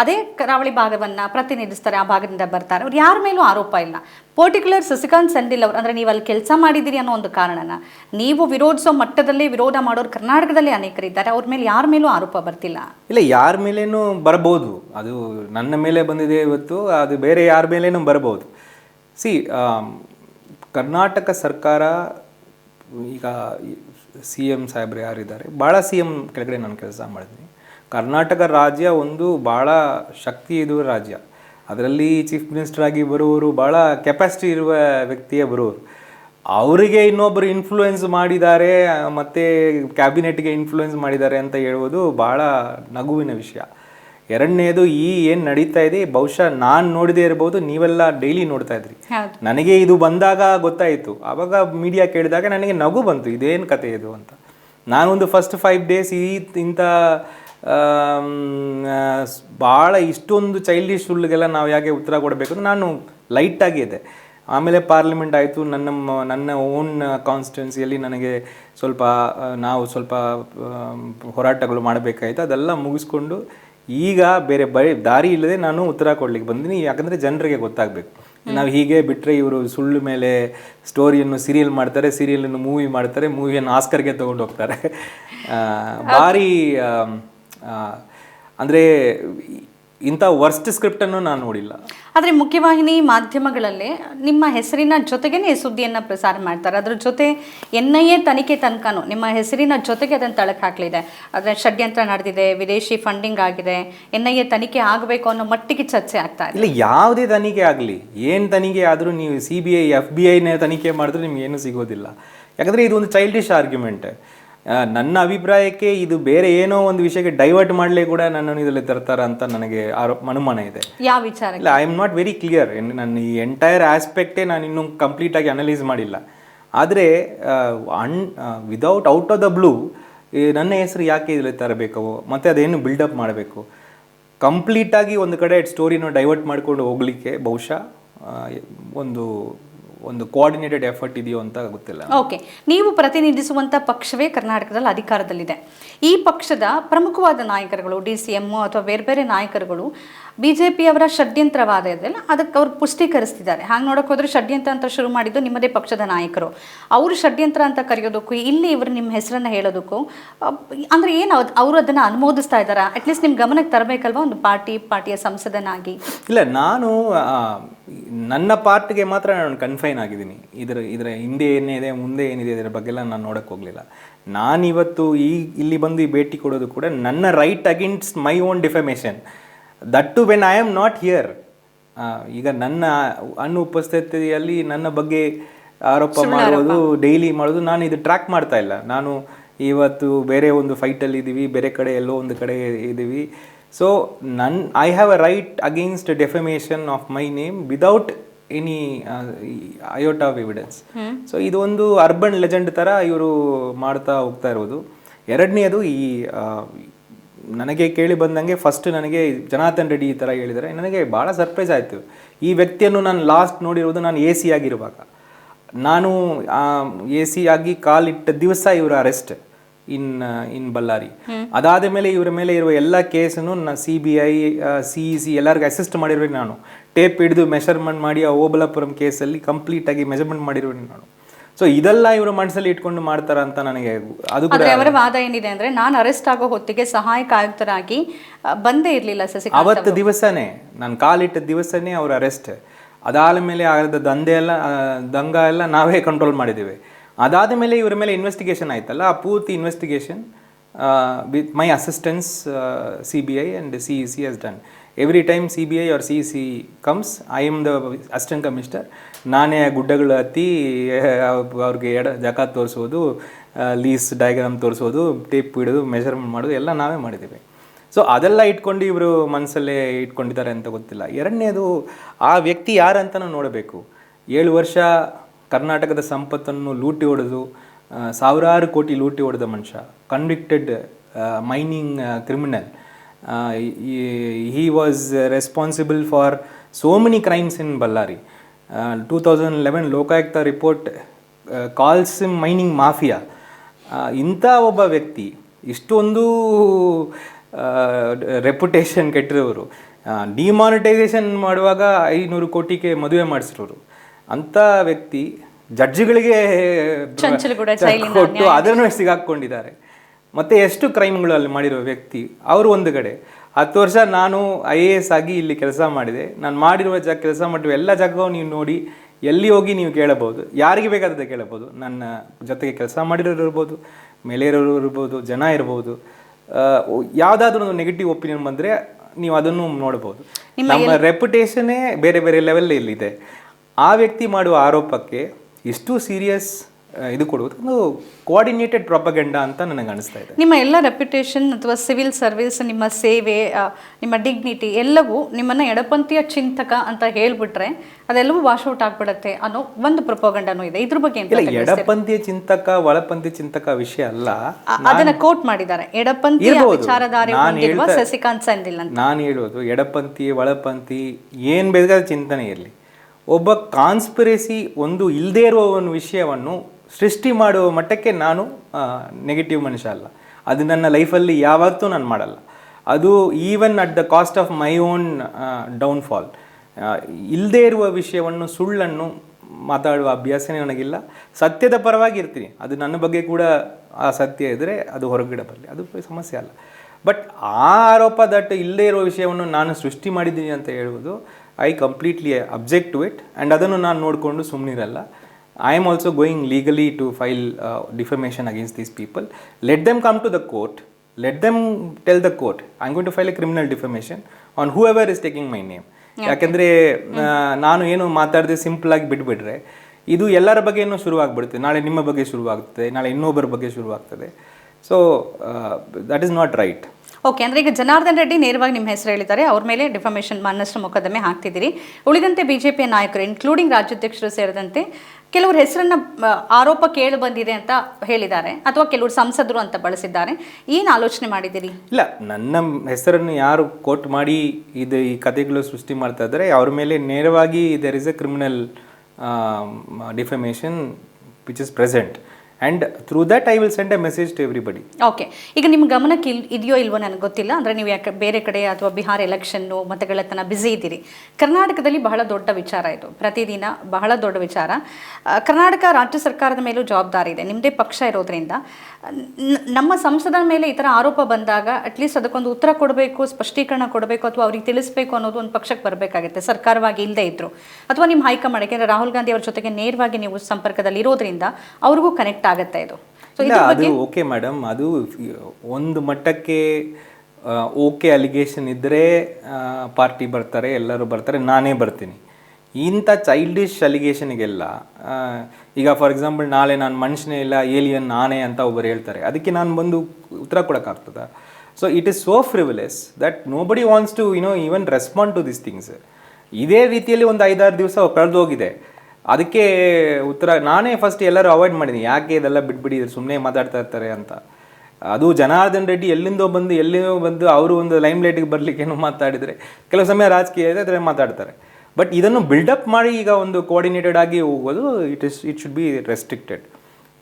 ಅದೇ ಕರಾವಳಿ ಭಾಗವನ್ನು ಪ್ರತಿನಿಧಿಸ್ತಾರೆ, ಆ ಭಾಗದಿಂದ ಬರ್ತಾರೆ. ಅವ್ರು ಯಾರ ಮೇಲೂ ಆರೋಪ ಇಲ್ಲ. ಪರ್ಟಿಕ್ಯುಲರ್ ಸಸಿಕಾಂತ್ ಸೆಂಡಿಲ್ ಅವರು, ಅಂದರೆ ನೀವು ಅಲ್ಲಿ ಕೆಲಸ ಮಾಡಿದ್ದೀರಿ ಅನ್ನೋ ಒಂದು ಕಾರಣನ. ನೀವು ವಿರೋಧಿಸೋ ಮಟ್ಟದಲ್ಲಿ ವಿರೋಧ ಮಾಡೋರು ಕರ್ನಾಟಕದಲ್ಲಿ ಅನೇಕರಿದ್ದಾರೆ. ಅವ್ರ ಮೇಲೆ ಯಾರ ಮೇಲೂ ಆರೋಪ ಬರ್ತಿಲ್ಲ. ಇಲ್ಲ, ಯಾರ ಮೇಲೇನೂ ಬರ್ಬೋದು. ಅದು ನನ್ನ ಮೇಲೆ ಬಂದಿದೆ ಇವತ್ತು, ಅದು ಬೇರೆ ಯಾರ ಮೇಲೇನೂ ಬರಬಹುದು ಸಿ ಕರ್ನಾಟಕ ಸರ್ಕಾರ, ಈಗ ಸಿ ಎಂ ಸಾಹೇಬ್ರು ಯಾರಿದ್ದಾರೆ, ಭಾಳ ಸಿ ಎಂ ಕೆಳಗಡೆ ನಾನು ಕೆಲಸ ಮಾಡಿದ್ದೀನಿ. ಕರ್ನಾಟಕ ರಾಜ್ಯ ಒಂದು ಭಾಳ ಶಕ್ತಿ ಇರುವ ರಾಜ್ಯ. ಅದರಲ್ಲಿ ಚೀಫ್ ಮಿನಿಸ್ಟರ್ ಆಗಿ ಬರುವವರು ಭಾಳ ಕೆಪಾಸಿಟಿ ಇರುವ ವ್ಯಕ್ತಿಯೇ ಬರುವರು ಅವರಿಗೆ ಇನ್ನೊಬ್ಬರು ಇನ್ಫ್ಲೂಯೆನ್ಸ್ ಮಾಡಿದ್ದಾರೆ, ಮತ್ತು ಕ್ಯಾಬಿನೆಟ್ಗೆ ಇನ್ಫ್ಲೂಯೆನ್ಸ್ ಮಾಡಿದ್ದಾರೆ ಅಂತ ಹೇಳುವುದು ಭಾಳ ನಗುವಿನ ವಿಷಯ. ಎರಡನೇದು ಈ ಏನು ನಡೀತಾ ಇದೆ ಬಹುಶಃ ನಾನು ನೋಡದೇ ಇರಬಹುದು ನೀವೆಲ್ಲ ಡೈಲಿ ನೋಡ್ತಾ ಇದ್ರಿ. ನನಗೆ ಇದು ಬಂದಾಗ ಗೊತ್ತಾಯಿತು. ಅವಾಗ ಮೀಡಿಯಾ ಕೇಳಿದಾಗ ನನಗೆ ನಗು ಬಂತು ಇದೇನು ಕತೆ ಇದು ಅಂತ. ನಾನೊಂದು ಫಸ್ಟ್ ಫೈವ್ ಡೇಸ್ ಈ ಇಂಥ ಭಾಳ ಇಷ್ಟೊಂದು ಚೈಲ್ಡಿಶ್ ಸುಳ್ಳಿಗೆಲ್ಲ ನಾವು ಯಾಕೆ ಉತ್ತರ ಕೊಡಬೇಕು ಅಂತ ನಾನು ಲೈಟಾಗಿ ಇದೆ ಆಮೇಲೆ ಪಾರ್ಲಿಮೆಂಟ್ ಆಯಿತು ನನ್ನ ನನ್ನ ಓನ್ ಕಾನ್ಸ್ಟಿಟ್ಯೂನ್ಸಿಯಲ್ಲಿ ನನಗೆ ಸ್ವಲ್ಪ ನಾವು ಸ್ವಲ್ಪ ಹೋರಾಟಗಳು ಮಾಡಬೇಕಾಯಿತು. ಅದೆಲ್ಲ ಮುಗಿಸ್ಕೊಂಡು ಈಗ ಬೇರೆ ಬರೀ ದಾರಿ ಇಲ್ಲದೆ ನಾನು ಉತ್ತರ ಕೊಡ್ಲಿಕ್ಕೆ ಬಂದಿನಿ. ಯಾಕಂದರೆ ಜನರಿಗೆ ಗೊತ್ತಾಗಬೇಕು. ನಾವು ಹೀಗೆ ಬಿಟ್ಟರೆ ಇವರು ಸುಳ್ಳು ಮೇಲೆ ಸ್ಟೋರಿಯನ್ನು ಸೀರಿಯಲ್ ಮಾಡ್ತಾರೆ ಸೀರಿಯಲನ್ನು ಮೂವಿ ಮಾಡ್ತಾರೆ ಮೂವಿಯನ್ನು ಆಸ್ಕರ್ಗೆ ತಗೊಂಡು ಹೋಗ್ತಾರೆ. ಭಾರಿ ಅಂದರೆ ಇಂಥ ವರ್ಸ್ಟ್ ಸ್ಕ್ರಿಪ್ಟನ್ನು ನಾನು ನೋಡಿಲ್ಲ. ಆದರೆ ಮುಖ್ಯವಾಹಿನಿ ಮಾಧ್ಯಮಗಳಲ್ಲಿ ನಿಮ್ಮ ಹೆಸರಿನ ಜೊತೆಗೇನೆ ಈ ಸುದ್ದಿಯನ್ನು ಪ್ರಸಾರ ಮಾಡ್ತಾರೆ. ಅದ್ರ ಜೊತೆ ಎನ್ ಐ ಎ ತನಿಖೆ ತನಕನೂ ನಿಮ್ಮ ಹೆಸರಿನ ಜೊತೆಗೆ ಅದನ್ನು ತಳಕು ಹಾಕಲಿದೆ. ಅದರ ಷಡ್ಯಂತ್ರ ನಡೆದಿದೆ ವಿದೇಶಿ ಫಂಡಿಂಗ್ ಆಗಿದೆ ಎನ್ ಐ ಎ ತನಿಖೆ ಆಗಬೇಕು ಅನ್ನೋ ಮಟ್ಟಿಗೆ ಚರ್ಚೆ ಆಗ್ತಾ ಇದೆ. ಇಲ್ಲ ಯಾವುದೇ ತನಿಖೆ ಆಗಲಿ ಏನು ತನಿಖೆ ಆದರೂ ನೀವು C B I F B ಐನೇ ತನಿಖೆ ಮಾಡಿದ್ರೆ ನಿಮ್ಗೆ ಏನೂ ಸಿಗೋದಿಲ್ಲ. ಯಾಕಂದರೆ ಇದು ಒಂದು ಚೈಲ್ಡಿಶ್ ಆರ್ಗ್ಯುಮೆಂಟ್ ನನ್ನ ಅಭಿಪ್ರಾಯಕ್ಕೆ ಇದು ಬೇರೆ ಏನೋ ಒಂದು ವಿಷಯಕ್ಕೆ ಡೈವರ್ಟ್ ಮಾಡಲೇ ಕೂಡ ನನ್ನನ್ನು ಇದರಲ್ಲಿ ತರ್ತಾರ ಅಂತ ನನಗೆ ಆರೋಪ ಅನುಮಾನ ಇದೆ. ಯಾವ ವಿಚಾರ ಇಲ್ಲ I am not very clear ನನ್ನ ಈ ಎಂಟೈರ್ ಆಸ್ಪೆಕ್ಟೇ ನಾನು ಇನ್ನೂ ಕಂಪ್ಲೀಟಾಗಿ ಅನಲೈಸ್ ಮಾಡಿಲ್ಲ. ಆದರೆ ಅನ್ without out of the blue ನನ್ನ ಹೆಸರು ಯಾಕೆ ಇದರಲ್ಲಿ ತರಬೇಕು ಮತ್ತು ಅದೇನು ಬಿಲ್ಡಪ್ ಮಾಡಬೇಕು? ಕಂಪ್ಲೀಟಾಗಿ ಒಂದು ಕಡೆ ಸ್ಟೋರಿನ ಡೈವರ್ಟ್ ಮಾಡ್ಕೊಂಡು ಹೋಗಲಿಕ್ಕೆ ಬಹುಶಃ ಒಂದು ಒಂದು ಕೋಆರ್ಡಿನೇಟೆಡ್ ಎಫರ್ಟ್ ಇದೆಯೋ ಅಂತ ಗೊತ್ತಿಲ್ಲ. ಓಕೆ ನೀವು ಪ್ರತಿನಿಧಿಸುವಂಥ ಪಕ್ಷವೇ ಕರ್ನಾಟಕದಲ್ಲಿ ಅಧಿಕಾರದಲ್ಲಿದೆ. ಈ ಪಕ್ಷದ ಪ್ರಮುಖವಾದ ನಾಯಕರುಗಳು ಡಿ ಸಿ ಎಮ್ಮು ಅಥವಾ ಬೇರೆ ಬೇರೆ ನಾಯಕರುಗಳು ಬಿ ಜೆ ಪಿಯವರ ಷಡ್ಯಂತ್ರವಾದ ಇದೆಯಲ್ಲ ಅದಕ್ಕೆ ಅವ್ರು ಪುಷ್ಟೀಕರಿಸ್ತಿದ್ದಾರೆ. ಹಾಗೆ ನೋಡೋಕೆ ಹೋದ್ರೆ ಷಡ್ಯಂತ್ರ ಅಂತ ಶುರು ಮಾಡಿದ್ದು ನಿಮ್ಮದೇ ಪಕ್ಷದ ನಾಯಕರು. ಅವರು ಷಡ್ಯಂತ್ರ ಅಂತ ಕರೆಯೋದಕ್ಕೂ ಇಲ್ಲಿ ಇವರು ನಿಮ್ಮ ಹೆಸರನ್ನು ಹೇಳೋದಕ್ಕೂ ಅಂದರೆ ಏನು ಅವರು ಅದನ್ನು ಅನುಮೋದಿಸ್ತಾ ಇದ್ದಾರಾ? ಅಟ್ಲೀಸ್ಟ್ ನಿಮ್ಮ ಗಮನಕ್ಕೆ ತರಬೇಕಲ್ವಾ ಒಂದು ಪಾರ್ಟಿ ಪಾರ್ಟಿಯ ಸಂಸದನಾಗಿ? ಇಲ್ಲ ನಾನು ನನ್ನ ಪಾರ್ಟ್ಗೆ ಮಾತ್ರ ನಾನು ಕನ್ಫೈನ್ ಆಗಿದ್ದೀನಿ. ಇದರ ಇದರ ಹಿಂದೆ ಏನಿದೆ ಮುಂದೆ ಏನಿದೆ ಇದರ ಬಗ್ಗೆ ಎಲ್ಲ ನಾನು ನೋಡಕ್ಕೆ ಹೋಗಲಿಲ್ಲ. ನಾನಿವತ್ತು ಈ ಇಲ್ಲಿ ಬಂದು ಈ ಭೇಟಿ ಕೊಡೋದು ಕೂಡ ನನ್ನ right against my own defamation that too when I am not here ಈಗ ನನ್ನ ಅನುಪಸ್ಥಿತಿಯಲ್ಲಿ ನನ್ನ ಬಗ್ಗೆ ಆರೋಪ ಮಾಡೋದು ಡೈಲಿ ಮಾಡೋದು ನಾನು ಇದು ಟ್ರ್ಯಾಕ್ ಮಾಡ್ತಾ ಇಲ್ಲ. ನಾನು ಇವತ್ತು ಬೇರೆ ಒಂದು ಫೈಟಲ್ಲಿ ಇದ್ದೀವಿ ಬೇರೆ ಕಡೆ ಎಲ್ಲೋ ಒಂದು ಕಡೆ ಇದ್ದೀವಿ ಸೊ ನನ್ನ I have a right against defamation of my name without any iota of evidence so ಇದು ಒಂದು ಅರ್ಬನ್ ಲೆಜೆಂಡ್ ಥರ ಇವರು ಮಾಡ್ತಾ ಹೋಗ್ತಾ ಇರೋದು. ಎರಡನೇದು ಈ ನನಗೆ ಕೇಳಿ ಬಂದಂಗೆ ಫಸ್ಟ್ ನನಗೆ ಜನಾರ್ದನ್ ರೆಡ್ಡಿ ಈ ಥರ ಹೇಳಿದರೆ ನನಗೆ ಭಾಳ ಸರ್ಪ್ರೈಸ್ ಆಯಿತು. ಈ ವ್ಯಕ್ತಿಯನ್ನು ನಾನು ಲಾಸ್ಟ್ ನೋಡಿರೋದು ನಾನು ಎ ಸಿ ಆಗಿರುವಾಗ. ನಾನು ಎ ಸಿ ಆಗಿ ಕಾಲಿಟ್ಟ ದಿವಸ ಇವರ ಅರೆಸ್ಟ್ ಇನ್ ಇನ್ ಬಳ್ಳಾರಿ. ಅದಾದ ಮೇಲೆ ಇವರ ಮೇಲೆ ಇರುವ ಎಲ್ಲ ಕೇಸನ್ನು ನಾನು C B I C E C ಎಲ್ಲರಿಗೂ ಅಸಿಸ್ಟ್ ಮಾಡಿರ್ಬೇಕು ನಾನು. ಟೇಪ್ ಹಿಡಿದು ಮೆಷರ್ಮೆಂಟ್ ಮಾಡಿ ಆ ಓಬಲಾಪುರಂ ಕೇಸಲ್ಲಿ ಕಂಪ್ಲೀಟಾಗಿ ಮೆಜರ್ಮೆಂಟ್ ಮಾಡಿರ್ಬೇಕು ನಾನು. ಸೊ ಇದೆಲ್ಲ ಇವರು ಮನಸ್ಸಲ್ಲಿ ಇಟ್ಕೊಂಡು ಮಾಡ್ತಾರ ಅಂತ ನನಗೆ ಅದು ಕೂಡ ಅವರ ವಾದ ಏನಿದೆ ಅಂದ್ರೆ ನಾನು ಅರೆಸ್ಟ್ ಆಗೋ ಹೊತ್ತಿಗೆ ಸಹಾಯಕ ಆಯುಕ್ತರಾಗಿ ಬಂದೇ ಇರಲಿಲ್ಲ ಸಸಿ ಅವತ್ತು ದಿವಸನೇ ನಾನು ಕಾಲಿಟ್ಟ ದಿವಸನೇ ಅವ್ರ ಅರೆಸ್ಟ್ ಅದಾದ ಮೇಲೆ ಆಗದ ದಂಧೆ ಎಲ್ಲ ದಂಗ ಎಲ್ಲ ನಾವೇ ಕಂಟ್ರೋಲ್ ಮಾಡಿದ್ದೇವೆ. ಅದಾದ ಮೇಲೆ ಇವರ ಮೇಲೆ ಇನ್ವೆಸ್ಟಿಗೇಷನ್ ಆಯ್ತಲ್ಲ, ಆ ಪೂರ್ತಿ investigation with my assistance C B I and C E C has done every time C B I R C C comes I am the assistant commissioner ನಾನೇ ಗುಡ್ಡಗಳು ಹತ್ತಿ ಅವ್ರಿಗೆ ಎಡ ಜಕ ತೋರಿಸೋದು ಲೀಸ್ ಡಯಾಗ್ರಾಮ್ ತೋರಿಸೋದು ಟೇಪ್ ಇಡೋದು ಮೆಷರ್ಮೆಂಟ್ ಮಾಡೋದು, ಎಲ್ಲ ನಾವೇ ಮಾಡಿದ್ದೀವಿ. ಸೊ ಅದೆಲ್ಲ ಇಟ್ಕೊಂಡು ಇವರು ಮನಸ್ಸಲ್ಲೇ ಇಟ್ಕೊಂಡಿದ್ದಾರೆ ಅಂತ ಗೊತ್ತಿಲ್ಲ. ಎರಡನೇದು, ಆ ವ್ಯಕ್ತಿ ಯಾರಂತ ನೋಡಬೇಕು. ಏಳು ವರ್ಷ ಕರ್ನಾಟಕದ ಸಂಪತ್ತನ್ನು ಲೂಟಿ ಹೊಡೆದು ಸಾವಿರಾರು ಕೋಟಿ ಲೂಟಿ ಹೊಡೆದ ಮನುಷ್ಯ convicted mining criminal he was responsible for so many crimes in Bellary two thousand eleven Lokayukta report calls mining mafia ಇಂಥ ಒಬ್ಬ ವ್ಯಕ್ತಿ ಇಷ್ಟೊಂದು ರೆಪ್ಯುಟೇಷನ್ ಕೆಟ್ಟಿರೋರು ಡಿಮಾನಿಟೈಸೇಷನ್ ಮಾಡುವಾಗ ಐನೂರು ಕೋಟಿಗೆ ಮದುವೆ ಮಾಡಿಸಿರೋರು. ಅಂಥ ವ್ಯಕ್ತಿ ಜಡ್ಜ್ಗಳಿಗೆ ಕೊಟ್ಟು ಅದನ್ನು ಸಿಗಾಕೊಂಡಿದ್ದಾರೆ. ಮತ್ತೆ ಎಷ್ಟು ಕ್ರೈಮ್ಗಳು ಅಲ್ಲಿ ಮಾಡಿರೋ ವ್ಯಕ್ತಿ ಅವರು ಒಂದು ಕಡೆ. ಹತ್ತು ವರ್ಷ ನಾನು ಐ ಎ ಎಸ್ ಆಗಿ ಇಲ್ಲಿ ಕೆಲಸ ಮಾಡಿದೆ. ನಾನು ಮಾಡಿರುವ ಜಾಗ ಕೆಲಸ ಮಾಡಿರುವ ಎಲ್ಲ ಜಾಗವೂ ನೀವು ನೋಡಿ ಎಲ್ಲಿ ಹೋಗಿ ನೀವು ಕೇಳಬಹುದು. ಯಾರಿಗೆ ಬೇಕಾದ ಕೇಳಬಹುದು. ನನ್ನ ಜೊತೆಗೆ ಕೆಲಸ ಮಾಡಿರೋರು ಇರ್ಬೋದು ಮೇಲೆ ಇರೋರು ಇರ್ಬೋದು ಜನ ಇರ್ಬೋದು. ಯಾವುದಾದ್ರೂ ಒಂದು ನೆಗೆಟಿವ್ ಒಪಿನಿಯನ್ ಬಂದರೆ ನೀವು ಅದನ್ನು ನೋಡ್ಬೋದು ನಮ್ಮ ರೆಪ್ಯುಟೇಷನ್ನೇ ಬೇರೆ ಬೇರೆ ಲೆವೆಲ್ ಇಲ್ಲಿದೆ ಆ ವ್ಯಕ್ತಿ ಮಾಡುವ ಆರೋಪಕ್ಕೆ ಎಷ್ಟು ಸೀರಿಯಸ್ ಇದು ಕೊಡುವುದು ಒಂದು ಕೋಆರ್ಡಿನೇಟೆಡ್ ಪ್ರಾಪಗೆಂಡ ಅಂತ ನನಗೆ ಅನಿಸ್ತಾ ಇದೆ. ನಿಮ್ಮ ಎಲ್ಲ ರೆಪ್ಯುಟೇಷನ್ ಅಥವಾ ಸಿವಿಲ್ ಸರ್ವಿಸ್ ನಿಮ್ಮ ಸೇವೆ ನಿಮ್ಮ ಡಿಗ್ನಿಟಿ ಎಲ್ಲವೂ ನಿಮ್ಮನ್ನ ಎಡಪಂಥೀಯ ಚಿಂತಕ ಅಂತ ಹೇಳ್ಬಿಟ್ರೆ ಅದೆಲ್ಲವೂ ವಾಶ್ ಔಟ್ ಆಗ್ಬಿಡತ್ತೆ ಅನ್ನೋ ಒಂದು ಪ್ರೊಪೋಗಂಡನೂ ಇದೆ. ಇದ್ರ ಬಗ್ಗೆ? ಎಡಪಂಥೀಯ ಚಿಂತಕ ಒಳಪಂಥಿ ಚಿಂತಕ ವಿಷಯ ಅಲ್ಲ. ಅದನ್ನ ಕೋಟ್ ಮಾಡಿದ್ದಾರೆ. ಎಡಪಂಥೀಯ. ವಿಚಾರಧಾರೆ ನಾನ್ ಹೊಂದಿರುವ ಹೇಳ್ತಾ- ಸಸಿಕಾಂತ್ ಸೆಂದಿಲ್ ಅಂತ. ನಾನು ಹೇಳೋದು ಎಡಪಂಥಿ ಒಳಪಂಥಿ ಏನು ಬೇಕಾದ ಚಿಂತನೆ ಇರಲಿ. ಒಬ್ಬ ಕಾನ್ಸ್ಪಿರಸಿ ಒಂದು ಇಲ್ಲದೇ ಇರುವ ಒಂದು ವಿಷಯವನ್ನು ಸೃಷ್ಟಿ ಮಾಡುವ ಮಟ್ಟಕ್ಕೆ ನಾನು ನೆಗೆಟಿವ್ ಮನುಷ್ಯ ಅಲ್ಲ. ಅದು ನನ್ನ ಲೈಫಲ್ಲಿ ಯಾವತ್ತೂ ನಾನು ಮಾಡಲ್ಲ. ಅದು even at the cost of my own downfall ಇಲ್ಲದೇ ಇರುವ ವಿಷಯವನ್ನು, ಸುಳ್ಳನ್ನು ಮಾತಾಡುವ ಅಭ್ಯಾಸನೇ ನನಗಿಲ್ಲ. ಸತ್ಯದ ಪರವಾಗಿ ಇರ್ತೀನಿ. ಅದು ನನ್ನ ಬಗ್ಗೆ ಕೂಡ ಆ ಸತ್ಯ ಇದ್ದರೆ ಅದು ಹೊರಗಡೆ ಬರಲಿ ಅದು ಸಮಸ್ಯೆ ಅಲ್ಲ. ಬಟ್ ಆ ಆರೋಪ ದಟ್ಟು ಇಲ್ಲದೇ ಇರೋ ವಿಷಯವನ್ನು ನಾನು ಸೃಷ್ಟಿ ಮಾಡಿದ್ದೀನಿ ಅಂತ ಹೇಳುವುದು I completely object to it and ಅದನ್ನು ನಾನು ನೋಡಿಕೊಂಡು ಸುಮ್ಮನಿರಲ್ಲ I am also going legally to file defamation against these people let them come to the court let them tell the court I am going to file a criminal defamation on whoever is taking my name ಯಾಕೆಂದರೆ ನಾನು ಏನು ಮಾತಾಡದೆ simple ಆಗಿ ಬಿಟ್ಬಿಟ್ರೆ ಇದು ಎಲ್ಲರ ಬಗ್ಗೆನೂ ಶುರುವಾಗ್ಬಿಡುತ್ತೆ. ನಾಳೆ ನಿಮ್ಮ ಬಗ್ಗೆ ಶುರುವಾಗ್ತದೆ. ನಾಳೆ ಇನ್ನೊಬ್ಬರ ಬಗ್ಗೆ ಶುರುವಾಗ್ತದೆ. So that is not right okay ಅಂದ್ರೆ ಈಗ ಜನಾರ್ದನ್ ರೆಡ್ಡಿ ನೇರವಾಗಿ ನಿಮ್ಮ ಹೆಸರು ಹೇಳಿದ್ದಾರೆ. ಅವ್ರ ಮೇಲೆ ಡಿಫಮೇಷನ್ ಮಾನನಷ್ಟ ಮೊಕದ್ದಮೆ ಹಾಕ್ತಿದ್ದೀರಿ. ಉಳಿದಂತೆ ಬಿಜೆಪಿಯ ನಾಯಕರು ಇನ್ಕ್ಲೂಡಿಂಗ್ ರಾಜ್ಯಾಧ್ಯಕ್ಷರು ಸೇರಿದಂತೆ ಕೆಲವರು ಹೆಸರನ್ನ ಆರೋಪ ಕೇಳಿ ಬಂದಿದೆ ಅಂತ ಹೇಳಿದ್ದಾರೆ ಅಥವಾ ಕೆಲವರು ಸಂಸದರು ಅಂತ ಬಳಸಿದ್ದಾರೆ. ಏನು ಆಲೋಚನೆ ಮಾಡಿದ್ದೀರಿ? ಇಲ್ಲ, ನನ್ನ ಹೆಸರನ್ನು ಯಾರು ಕೋಟ್ ಮಾಡಿ ಇದು ಈ ಕಥೆಗಳು ಸೃಷ್ಟಿ ಮಾಡ್ತಾ ಇದ್ದಾರೆ, ಅವ್ರ ಮೇಲೆ ನೇರವಾಗಿ there is a criminal defamation which is present and through that I will send a message to everybody okay ಈಗ ನಿಮ್ಮ ಗಮನಕ್ಕೆ ಇಲ್ ಇದೆಯೋ ಇಲ್ವೋ ನನಗೆ ಗೊತ್ತಿಲ್ಲ. ಅಂದರೆ ನೀವು ಯಾಕೆ ಬೇರೆ ಕಡೆ ಅಥವಾ ಬಿಹಾರ್ ಎಲೆಕ್ಷನ್ನು ಮತಗಳತನ ಬ್ಯುಸಿ ಇದ್ದೀರಿ. ಕರ್ನಾಟಕದಲ್ಲಿ ಬಹಳ ದೊಡ್ಡ ವಿಚಾರ ಇದು. ಪ್ರತಿದಿನ ಬಹಳ ದೊಡ್ಡ ವಿಚಾರ. ಕರ್ನಾಟಕ ರಾಜ್ಯ ಸರ್ಕಾರದ ಮೇಲೂ ಜವಾಬ್ದಾರಿ ಇದೆ. ನಿಮ್ಮದೇ ಪಕ್ಷ ಇರೋದ್ರಿಂದ ನಮ್ಮ ಸಂಸದನ ಮೇಲೆ ಈ ಥರ ಆರೋಪ ಬಂದಾಗ ಅಟ್ಲೀಸ್ಟ್ ಅದಕ್ಕೊಂದು ಉತ್ತರ ಕೊಡಬೇಕು ಸ್ಪಷ್ಟೀಕರಣ ಕೊಡಬೇಕು ಅಥವಾ ಅವ್ರಿಗೆ ತಿಳಿಸ್ಬೇಕು ಅನ್ನೋದು ಒಂದು ಪಕ್ಷಕ್ಕೆ ಬರಬೇಕಾಗುತ್ತೆ ಸರ್ಕಾರವಾಗಿ ಇಲ್ಲದೇ ಇದ್ರು. ಅಥವಾ ನಿಮ್ಮ ಹೈಕಮಾಂಡ್ ಯಾಕೆಂದರೆ ರಾಹುಲ್ ಗಾಂಧಿ ಅವ್ರ ಜೊತೆಗೆ ನೇರವಾಗಿ ನೀವು ಸಂಪರ್ಕದಲ್ಲಿ ಇರೋದ್ರಿಂದ ಅವ್ರಿಗೂ ಕನೆಕ್ಟ್ ಆಗುತ್ತೆ ಇದು. ಅದು ಓಕೆ ಮೇಡಮ್ ಅದು ಒಂದು ಮಟ್ಟಕ್ಕೆ ಓಕೆ ಅಲಿಗೇಷನ್ ಇದ್ದರೆ ಪಾರ್ಟಿ ಬರ್ತಾರೆ ಎಲ್ಲರೂ ಬರ್ತಾರೆ ನಾನೇ ಬರ್ತೀನಿ. ಇಂಥ ಚೈಲ್ಡಿಶ್ ಅಲಿಗೇಷನ್ಗೆಲ್ಲ ಈಗ ಫಾರ್ ಎಕ್ಸಾಂಪಲ್ ನಾಳೆ ನಾನು ಮನುಷ್ಯನೇ ಇಲ್ಲ ಏಲಿಯನ್ ನಾನೇ ಅಂತ ಒಬ್ಬರು ಹೇಳ್ತಾರೆ. ಅದಕ್ಕೆ ನಾನು ಬಂದು ಉತ್ತರ ಕೊಡೋಕ್ಕಾಗ್ತದ? So it is so frivolous that nobody wants to you know even respond to this things ಇದೇ ರೀತಿಯಲ್ಲಿ ಒಂದು ಐದಾರು ದಿವಸ ಕಳೆದೋಗಿದೆ ಅದಕ್ಕೆ ಉತ್ತರ, ನಾನೇ ಫಸ್ಟ್ ಎಲ್ಲರೂ ಅವಾಯ್ಡ್ ಮಾಡಿದ್ದೀನಿ ಯಾಕೆ ಇದೆಲ್ಲ ಬಿಟ್ಬಿಡಿ ಸುಮ್ಮನೆ ಮಾತಾಡ್ತಾ ಇರ್ತಾರೆ ಅಂತ. ಅದು ಜನಾರ್ದನ್ ರೆಡ್ಡಿ ಎಲ್ಲಿಂದೋ ಬಂದು ಎಲ್ಲಿಂದೋ ಬಂದು ಅವರು ಒಂದು ಲೈಮ್ ಲೈಟಿಗೆ ಬರಲಿಕ್ಕೆ ಏನು ಮಾತಾಡಿದರೆ, ಕೆಲವು ಸಮಯ ರಾಜಕೀಯ ಇದೆ, ಅದರಲ್ಲಿ ಮಾತಾಡ್ತಾರೆ. ಬಟ್ ಇದನ್ನು ಬಿಲ್ಡಪ್ ಮಾಡಿ ಈಗ ಒಂದು ಕೋಆರ್ಡಿನೇಟೆಡ್ ಆಗಿ ಹೋಗೋದು it is it should be restricted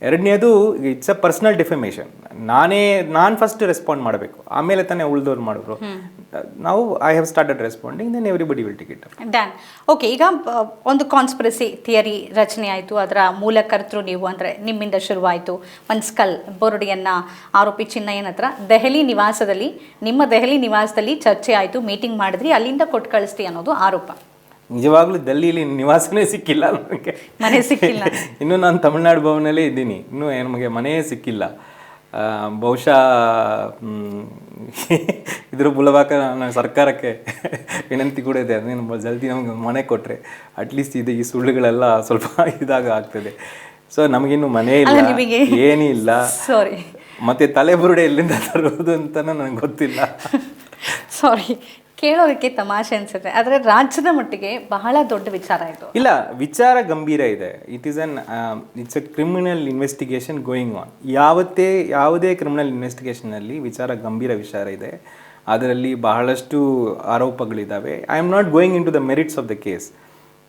ಎರಡನೇದು ಇಟ್ಸ್ ಅ ಪರ್ಸನಲ್ ಡಿಫಮೇಷನ್ ನಾನೇ ನಾನು ಫಸ್ಟ್ ರೆಸ್ಪಾಂಡ್ ಮಾಡಬೇಕು. ಆಮೇಲೆ ತಾನೇ ಉಳಿದವ್ರು ಮಾಡಿದ್ರು. ನಾವು I have started responding then everybody will take it then okay ಈಗ ಒಂದು ಕಾನ್ಸ್ಪಿರಸಿ ಥಿಯರಿ ರಚನೆ ಆಯಿತು. ಅದರ ಮೂಲಕರ್ತರು ನೀವು ಅಂದರೆ ನಿಮ್ಮಿಂದ ಶುರುವಾಯಿತು. ಒಂದು ಸ್ಕಲ್ ಬೋರ್ಡಿಯನ್ನು ಆರೋಪಿ ಚಿನ್ನಯ್ಯನ ಹತ್ರ ದೆಹಲಿ ನಿವಾಸದಲ್ಲಿ ನಿಮ್ಮ ದೆಹಲಿ ನಿವಾಸದಲ್ಲಿ ಚರ್ಚೆ ಆಯಿತು ಮೀಟಿಂಗ್ ಮಾಡಿದ್ರಿ ಅಲ್ಲಿಂದ ಕೊಟ್ಟು ಕಳಿಸ್ತಿ ಅನ್ನೋದು ಆರೋಪ. ನಿಜವಾಗ್ಲೂ ದಲ್ಲಿಲಿ ನಿವಾಸನೇ ಸಿಕ್ಕಿಲ್ಲ ನನಗೆ ಮನೆ ಸಿಕ್ಕಿಲ್ಲ. ಇನ್ನು ನಾನು ತಮಿಳ್ನಾಡು ಭವನಲ್ಲೇ ಇದ್ದೀನಿ. ಇನ್ನೂ ನಮಗೆ ಮನೆಯೇ ಸಿಕ್ಕಿಲ್ಲ. ಬಹುಶಃ ಇದ್ರ ಮೂಲಕ ನಾನು ಸರ್ಕಾರಕ್ಕೆ ವಿನಂತಿ ಕೂಡ ಇದೆ. ನೀನು ಜಲ್ದಿ ನಮಗೆ ಮನೆ ಕೊಟ್ಟರೆ ಅಟ್ಲೀಸ್ಟ್ ಇದು ಈ ಸುಳ್ಳುಗಳೆಲ್ಲ ಸ್ವಲ್ಪ ಇದಾಗ ಆಗ್ತದೆ. ಸೊ ನಮಗಿನ್ನು ಮನೆ ಇಲ್ಲ ಏನು ಇಲ್ಲ. ಸಾರಿ ಮತ್ತೆ ತಲೆಬುರುಡೆ ಎಲ್ಲಿಂದ ತರೋದು ಅಂತ ನನಗೆ ಗೊತ್ತಿಲ್ಲ. [laughs] ಸಾರಿ ಕೇಳೋದಕ್ಕೆ ತಮಾಷೆ ಅನ್ಸುತ್ತೆ. ಆದರೆ ರಾಜ್ಯದ ಮಟ್ಟಿಗೆ ಬಹಳ ದೊಡ್ಡ ವಿಚಾರ ಇದು. ಇಲ್ಲ ವಿಚಾರ ಗಂಭೀರ ಇದೆ. It is an it's a criminal investigation going on ಯಾವತ್ತೇ ಯಾವುದೇ ಕ್ರಿಮಿನಲ್ ಇನ್ವೆಸ್ಟಿಗೇಷನಲ್ಲಿ ವಿಚಾರ ಗಂಭೀರ ವಿಚಾರ ಇದೆ. ಅದರಲ್ಲಿ ಬಹಳಷ್ಟು ಆರೋಪಗಳಿದ್ದಾವೆ I am not going into the merits of the case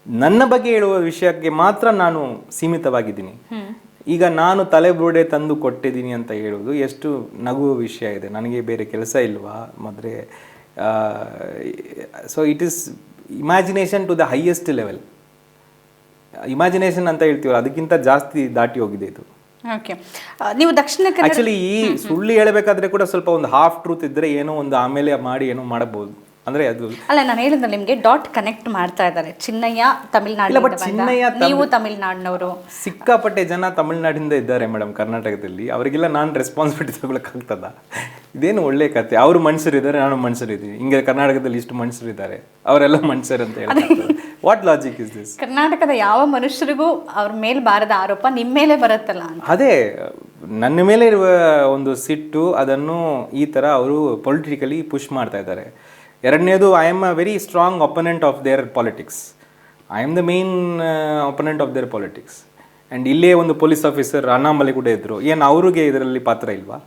ನನ್ನ ಬಗ್ಗೆ ಹೇಳುವ ವಿಷಯಕ್ಕೆ ಮಾತ್ರ ನಾನು ಸೀಮಿತವಾಗಿದ್ದೀನಿ. ಈಗ ನಾನು ತಲೆಬುರುಡೆ ತಂದು ಕೊಟ್ಟಿದ್ದೀನಿ ಅಂತ ಹೇಳೋದು ಎಷ್ಟು ನಗುವ ವಿಷಯ ಇದೆ. ನನಗೆ ಬೇರೆ ಕೆಲಸ ಇಲ್ವಾ ಮದ್ರೆ? So it is imagination to the highest level imagination ಅಂತ ಹೇಳ್ತೀವಲ್ಲ ಅದಕ್ಕಿಂತ ಜಾಸ್ತಿ ದಾಟಿ ಹೋಗಿದೆ ಇದು. ಓಕೆ ನೀವು ದಕ್ಷಿಣ ಆ್ಯಕ್ಚುಲಿ ಆಕ್ಚುಲಿ ಈ ಸುಳ್ಳು ಹೇಳಬೇಕಾದ್ರೆ ಕೂಡ ಸ್ವಲ್ಪ ಒಂದು ಹಾಫ್ ಟ್ರೂತ್ ಇದ್ರೆ ಏನೋ ಒಂದು ಆಮೇಲೆ ಮಾಡಿ ಏನೋ ಮಾಡಬಹುದು. ಅಂದ್ರೆ ಅದು ಅಲ್ಲ ನಾನು ಹೇಳಿದ್ರೆ ನಿಮಗೆ ಡಾಟ್ ಕನೆಕ್ಟ್ ಮಾಡ್ತಾ ಇದ್ದಾರೆ. ಚಿನ್ನಯ್ಯ ತಮಿಳ್ನಾಡು ಬಟ್ ಚಿನ್ನಯ್ಯ ನೀವು ತಮಿಳ್ನಾಡಿನವರು. ಸಿಕ್ಕಾಪಟ್ಟೆ ಜನ ತಮಿಳ್ನಾಡಿಂದ ಇದ್ದಾರೆ ಮೇಡಮ್ ಕರ್ನಾಟಕದಲ್ಲಿ. ಅವರಿಗೆಲ್ಲ ನಾನು ರೆಸ್ಪಾನ್ಸಿಬಿಲಿಟಿ ತಗೊಳಕ್ಕಾಗ್ತದ ಇದೇನು ಒಳ್ಳೆ ಕತೆ ಅವರು ಮನುಷ್ಯರಿದ್ದಾರೆ ನಾನು ಮನುಷ್ಯರಿದ್ದೀನಿ ಹಿಂಗೆ ಕರ್ನಾಟಕದಲ್ಲಿ ಇಷ್ಟು ಮನುಷ್ಯರಿದ್ದಾರೆ ಅವರೆಲ್ಲ ಮನುಷ್ಯರು ಅಂತ ಹೇಳಿ ವಾಟ್ ಲಾಜಿಕ್ ಇಸ್ ದಿಸ್ ಕರ್ನಾಟಕದ ಯಾವ ಮನುಷ್ಯರಿಗೂ ಅವ್ರ ಮೇಲೆ ಬಾರದ ಆರೋಪ ನಿಮ್ಮ ಮೇಲೆ ಬರುತ್ತಲ್ಲ ಅದೇ ನನ್ನ ಮೇಲೆ ಇರುವ ಒಂದು ಸಿಟ್ಟು ಅದನ್ನು ಈ ಥರ ಅವರು ಪೊಲಿಟಿಕಲಿ ಪುಷ್ ಮಾಡ್ತಾ ಇದ್ದಾರೆ. ಎರಡನೇದು I am a very strong opponent of their politics I am the main opponent of their politics and ಇಲ್ಲೇ ಒಂದು ಪೊಲೀಸ್ ಆಫೀಸರ್ ಅಣ್ಣಾಮಲೆ ಕೂಡ ಇದ್ದರು ಏನು ಅವ್ರಿಗೆ ಇದರಲ್ಲಿ ಪಾತ್ರ ಇಲ್ವಾ?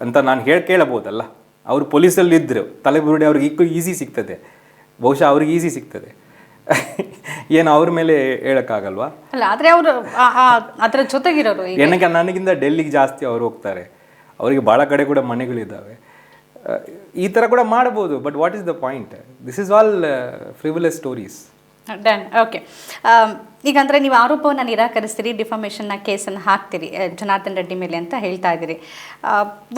ಅಂತ ನಾನು ಹೇಳಿ ಕೇಳಬಹುದಲ್ಲ. ಅವರು ಪೊಲೀಸಲ್ಲಿ ಇದ್ದರು ತಲೆಬುರುಡೆ ಅವ್ರಿಗೆ ಈಕ್ವ ಈಸಿ ಸಿಗ್ತದೆ. ಬಹುಶಃ ಅವ್ರಿಗೆ ಈಸಿ ಸಿಗ್ತದೆ. [laughs] ಏನು ಅವ್ರ ಮೇಲೆ ಹೇಳೋಕ್ಕಾಗಲ್ವಾ? ಅಲ್ಲ ಆದರೆ ಅವರು ಅದರ ಜೊತೆಗಿರೋರು ಏನಕ್ಕೆ? ನನಗಿಂತ ಡೆಲ್ಲಿಗೆ ಜಾಸ್ತಿ ಅವ್ರು ಹೋಗ್ತಾರೆ. ಅವರಿಗೆ ಭಾಳ ಕಡೆ ಕೂಡ ಮನೆಗಳಿದ್ದಾವೆ ಈ ಥರ ಕೂಡ ಮಾಡ್ಬೋದು but what is the point this is all frivolous stories done okay ಈಗ ಅಂದರೆ ನೀವು ಆರೋಪವನ್ನು ನಿರಾಕರಿಸ್ತೀರಿ ಡಿಫಾಮೇಷನ್ನ ಕೇಸನ್ನು ಹಾಕ್ತೀರಿ ಜನಾರ್ದನ್ ರೆಡ್ಡಿ ಮೇಲೆ ಅಂತ ಹೇಳ್ತಾ ಇದ್ದೀರಿ.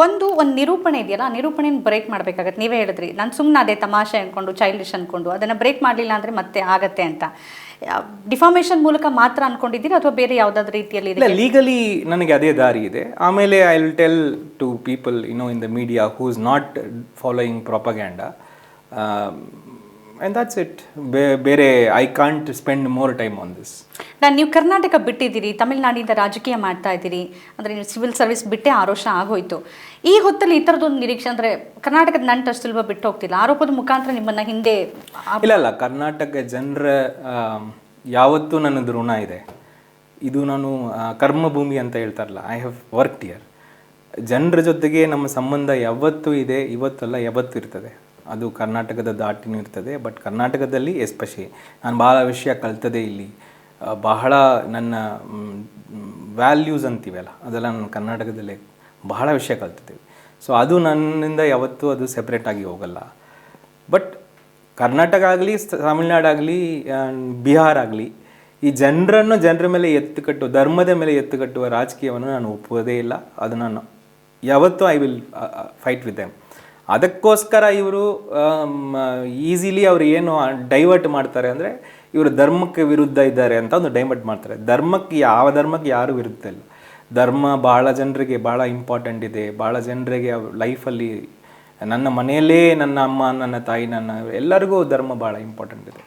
ಒಂದು ಒಂದು ನಿರೂಪಣೆ ಇದೆಯಲ್ಲ, ಆ ನಿರೂಪಣೆನ ಬ್ರೇಕ್ ಮಾಡಬೇಕಾಗತ್ತೆ. ನೀವೇ ಹೇಳಿದ್ರಿ, ನಾನು ಸುಮ್ಮನೆ ಅದೇ ತಮಾಷೆ ಅಂದ್ಕೊಂಡು ಚೈಲ್ಡಿಶ್ ಅಂದ್ಕೊಂಡು ಅದನ್ನು ಬ್ರೇಕ್ ಮಾಡಲಿಲ್ಲ ಅಂದರೆ ಮತ್ತೆ ಆಗತ್ತೆ ಅಂತ. ಡಿಫಾಮೇಷನ್ ಮೂಲಕ ಮಾತ್ರ ಅಂದ್ಕೊಂಡಿದ್ದೀರಿ ಅಥವಾ ಬೇರೆ ಯಾವುದಾದ್ರೂ ರೀತಿಯಲ್ಲಿ ಇಲ್ಲ ಲೀಗಲಿ ನನಗೆ ಅದೇ ದಾರಿ ಇದೆ. ಆಮೇಲೆ I will tell to people no in the media who is not following propaganda and that's it ಬೇರೆ I can't spend more time on this ನಾನು ನೀವು ಕರ್ನಾಟಕ ಬಿಟ್ಟಿದ್ದೀರಿ ತಮಿಳುನಾಡಿಂದ ರಾಜಕೀಯ ಮಾಡ್ತಾ ಇದ್ದೀರಿ ಅಂದರೆ ನೀವು ಸಿವಿಲ್ ಸರ್ವಿಸ್ ಬಿಟ್ಟೆ ಆರು ವರ್ಷ ಆಗೋಯ್ತು. ಈ ಹೊತ್ತಲ್ಲಿ ಈ ಥರದೊಂದು ನಿರೀಕ್ಷೆ ಅಂದರೆ ಕರ್ನಾಟಕದ ನಂಟು ಸುಲಭ ಬಿಟ್ಟು ಹೋಗ್ತಿಲ್ಲ. ಆರೋಪದ ಮುಖಾಂತರ ನಿಮ್ಮನ್ನು ಹಿಂದೆ ಇಲ್ಲ ಇಲ್ಲ. ಕರ್ನಾಟಕ ಜನರ ಯಾವತ್ತೂ ನನ್ನದು ಋಣ ಇದೆ. ಇದು ನಾನು ಕರ್ಮಭೂಮಿ ಅಂತ ಹೇಳ್ತಾರಲ್ಲ ಐ ಹ್ಯಾವ್ ವರ್ಕ್ ಇಯರ್ ಜನರ ಜೊತೆಗೆ ನಮ್ಮ ಸಂಬಂಧ ಯಾವತ್ತೂ ಇದೆ ಇವತ್ತಲ್ಲ ಯಾವತ್ತೂ ಇರ್ತದೆ. ಅದು ಕರ್ನಾಟಕದ ದಾಟಿನೂ ಇರ್ತದೆ ಬಟ್ ಕರ್ನಾಟಕದಲ್ಲಿ ಎಸ್ಪೆಷಲಿ ನಾನು ಭಾಳ ವಿಷಯ ಕಲ್ತದೆ ಇಲ್ಲಿ. ಬಹಳ ನನ್ನ ವ್ಯಾಲ್ಯೂಸ್ ಅಂತೀವಲ್ಲ, ಅದೆಲ್ಲ ನಾನು ಕರ್ನಾಟಕದಲ್ಲೇ ಬಹಳ ವಿಷಯ ಕಲ್ತಿದ್ದೀವಿ ಸೊ ಅದು ನನ್ನಿಂದ ಯಾವತ್ತೂ ಅದು ಸೆಪ್ರೇಟಾಗಿ ಹೋಗಲ್ಲ. ಬಟ್ ಕರ್ನಾಟಕ ಆಗಲಿ ತಮಿಳ್ನಾಡಾಗಲಿ ಬಿಹಾರ್ ಆಗಲಿ, ಈ ಜನರನ್ನು ಜನರ ಮೇಲೆ ಎತ್ತು ಕಟ್ಟು ಧರ್ಮದ ಮೇಲೆ ಎತ್ತುಕಟ್ಟುವ ರಾಜಕೀಯವನ್ನು ನಾನು ಒಪ್ಪುವುದೇ ಇಲ್ಲ. ಅದು ನಾನು ಯಾವತ್ತೂ I will fight with them ಅದಕ್ಕೋಸ್ಕರ ಇವರು ಈಸಿಲಿ ಅವರು ಏನು ಡೈವರ್ಟ್ ಮಾಡ್ತಾರೆ ಅಂದರೆ ಇವರು ಧರ್ಮಕ್ಕೆ ವಿರುದ್ಧ ಇದ್ದಾರೆ ಅಂತ ಒಂದು ಡೈವರ್ಟ್ ಮಾಡ್ತಾರೆ. ಧರ್ಮಕ್ಕೆ ಯಾವ ಧರ್ಮಕ್ಕೆ ಯಾರು ವಿರುದ್ಧ ಇಲ್ಲ. ಧರ್ಮ ಭಾಳ ಜನರಿಗೆ ಭಾಳ ಇಂಪಾರ್ಟೆಂಟ್ ಇದೆ. ಭಾಳ ಜನರಿಗೆ ಲೈಫಲ್ಲಿ ನನ್ನ ಮನೆಯಲ್ಲೇ ನನ್ನ ಅಮ್ಮ, ನನ್ನ ತಾಯಿ, ನನ್ನ ಎಲ್ಲರಿಗೂ ಧರ್ಮ ಭಾಳ ಇಂಪಾರ್ಟೆಂಟ್ ಇದೆ.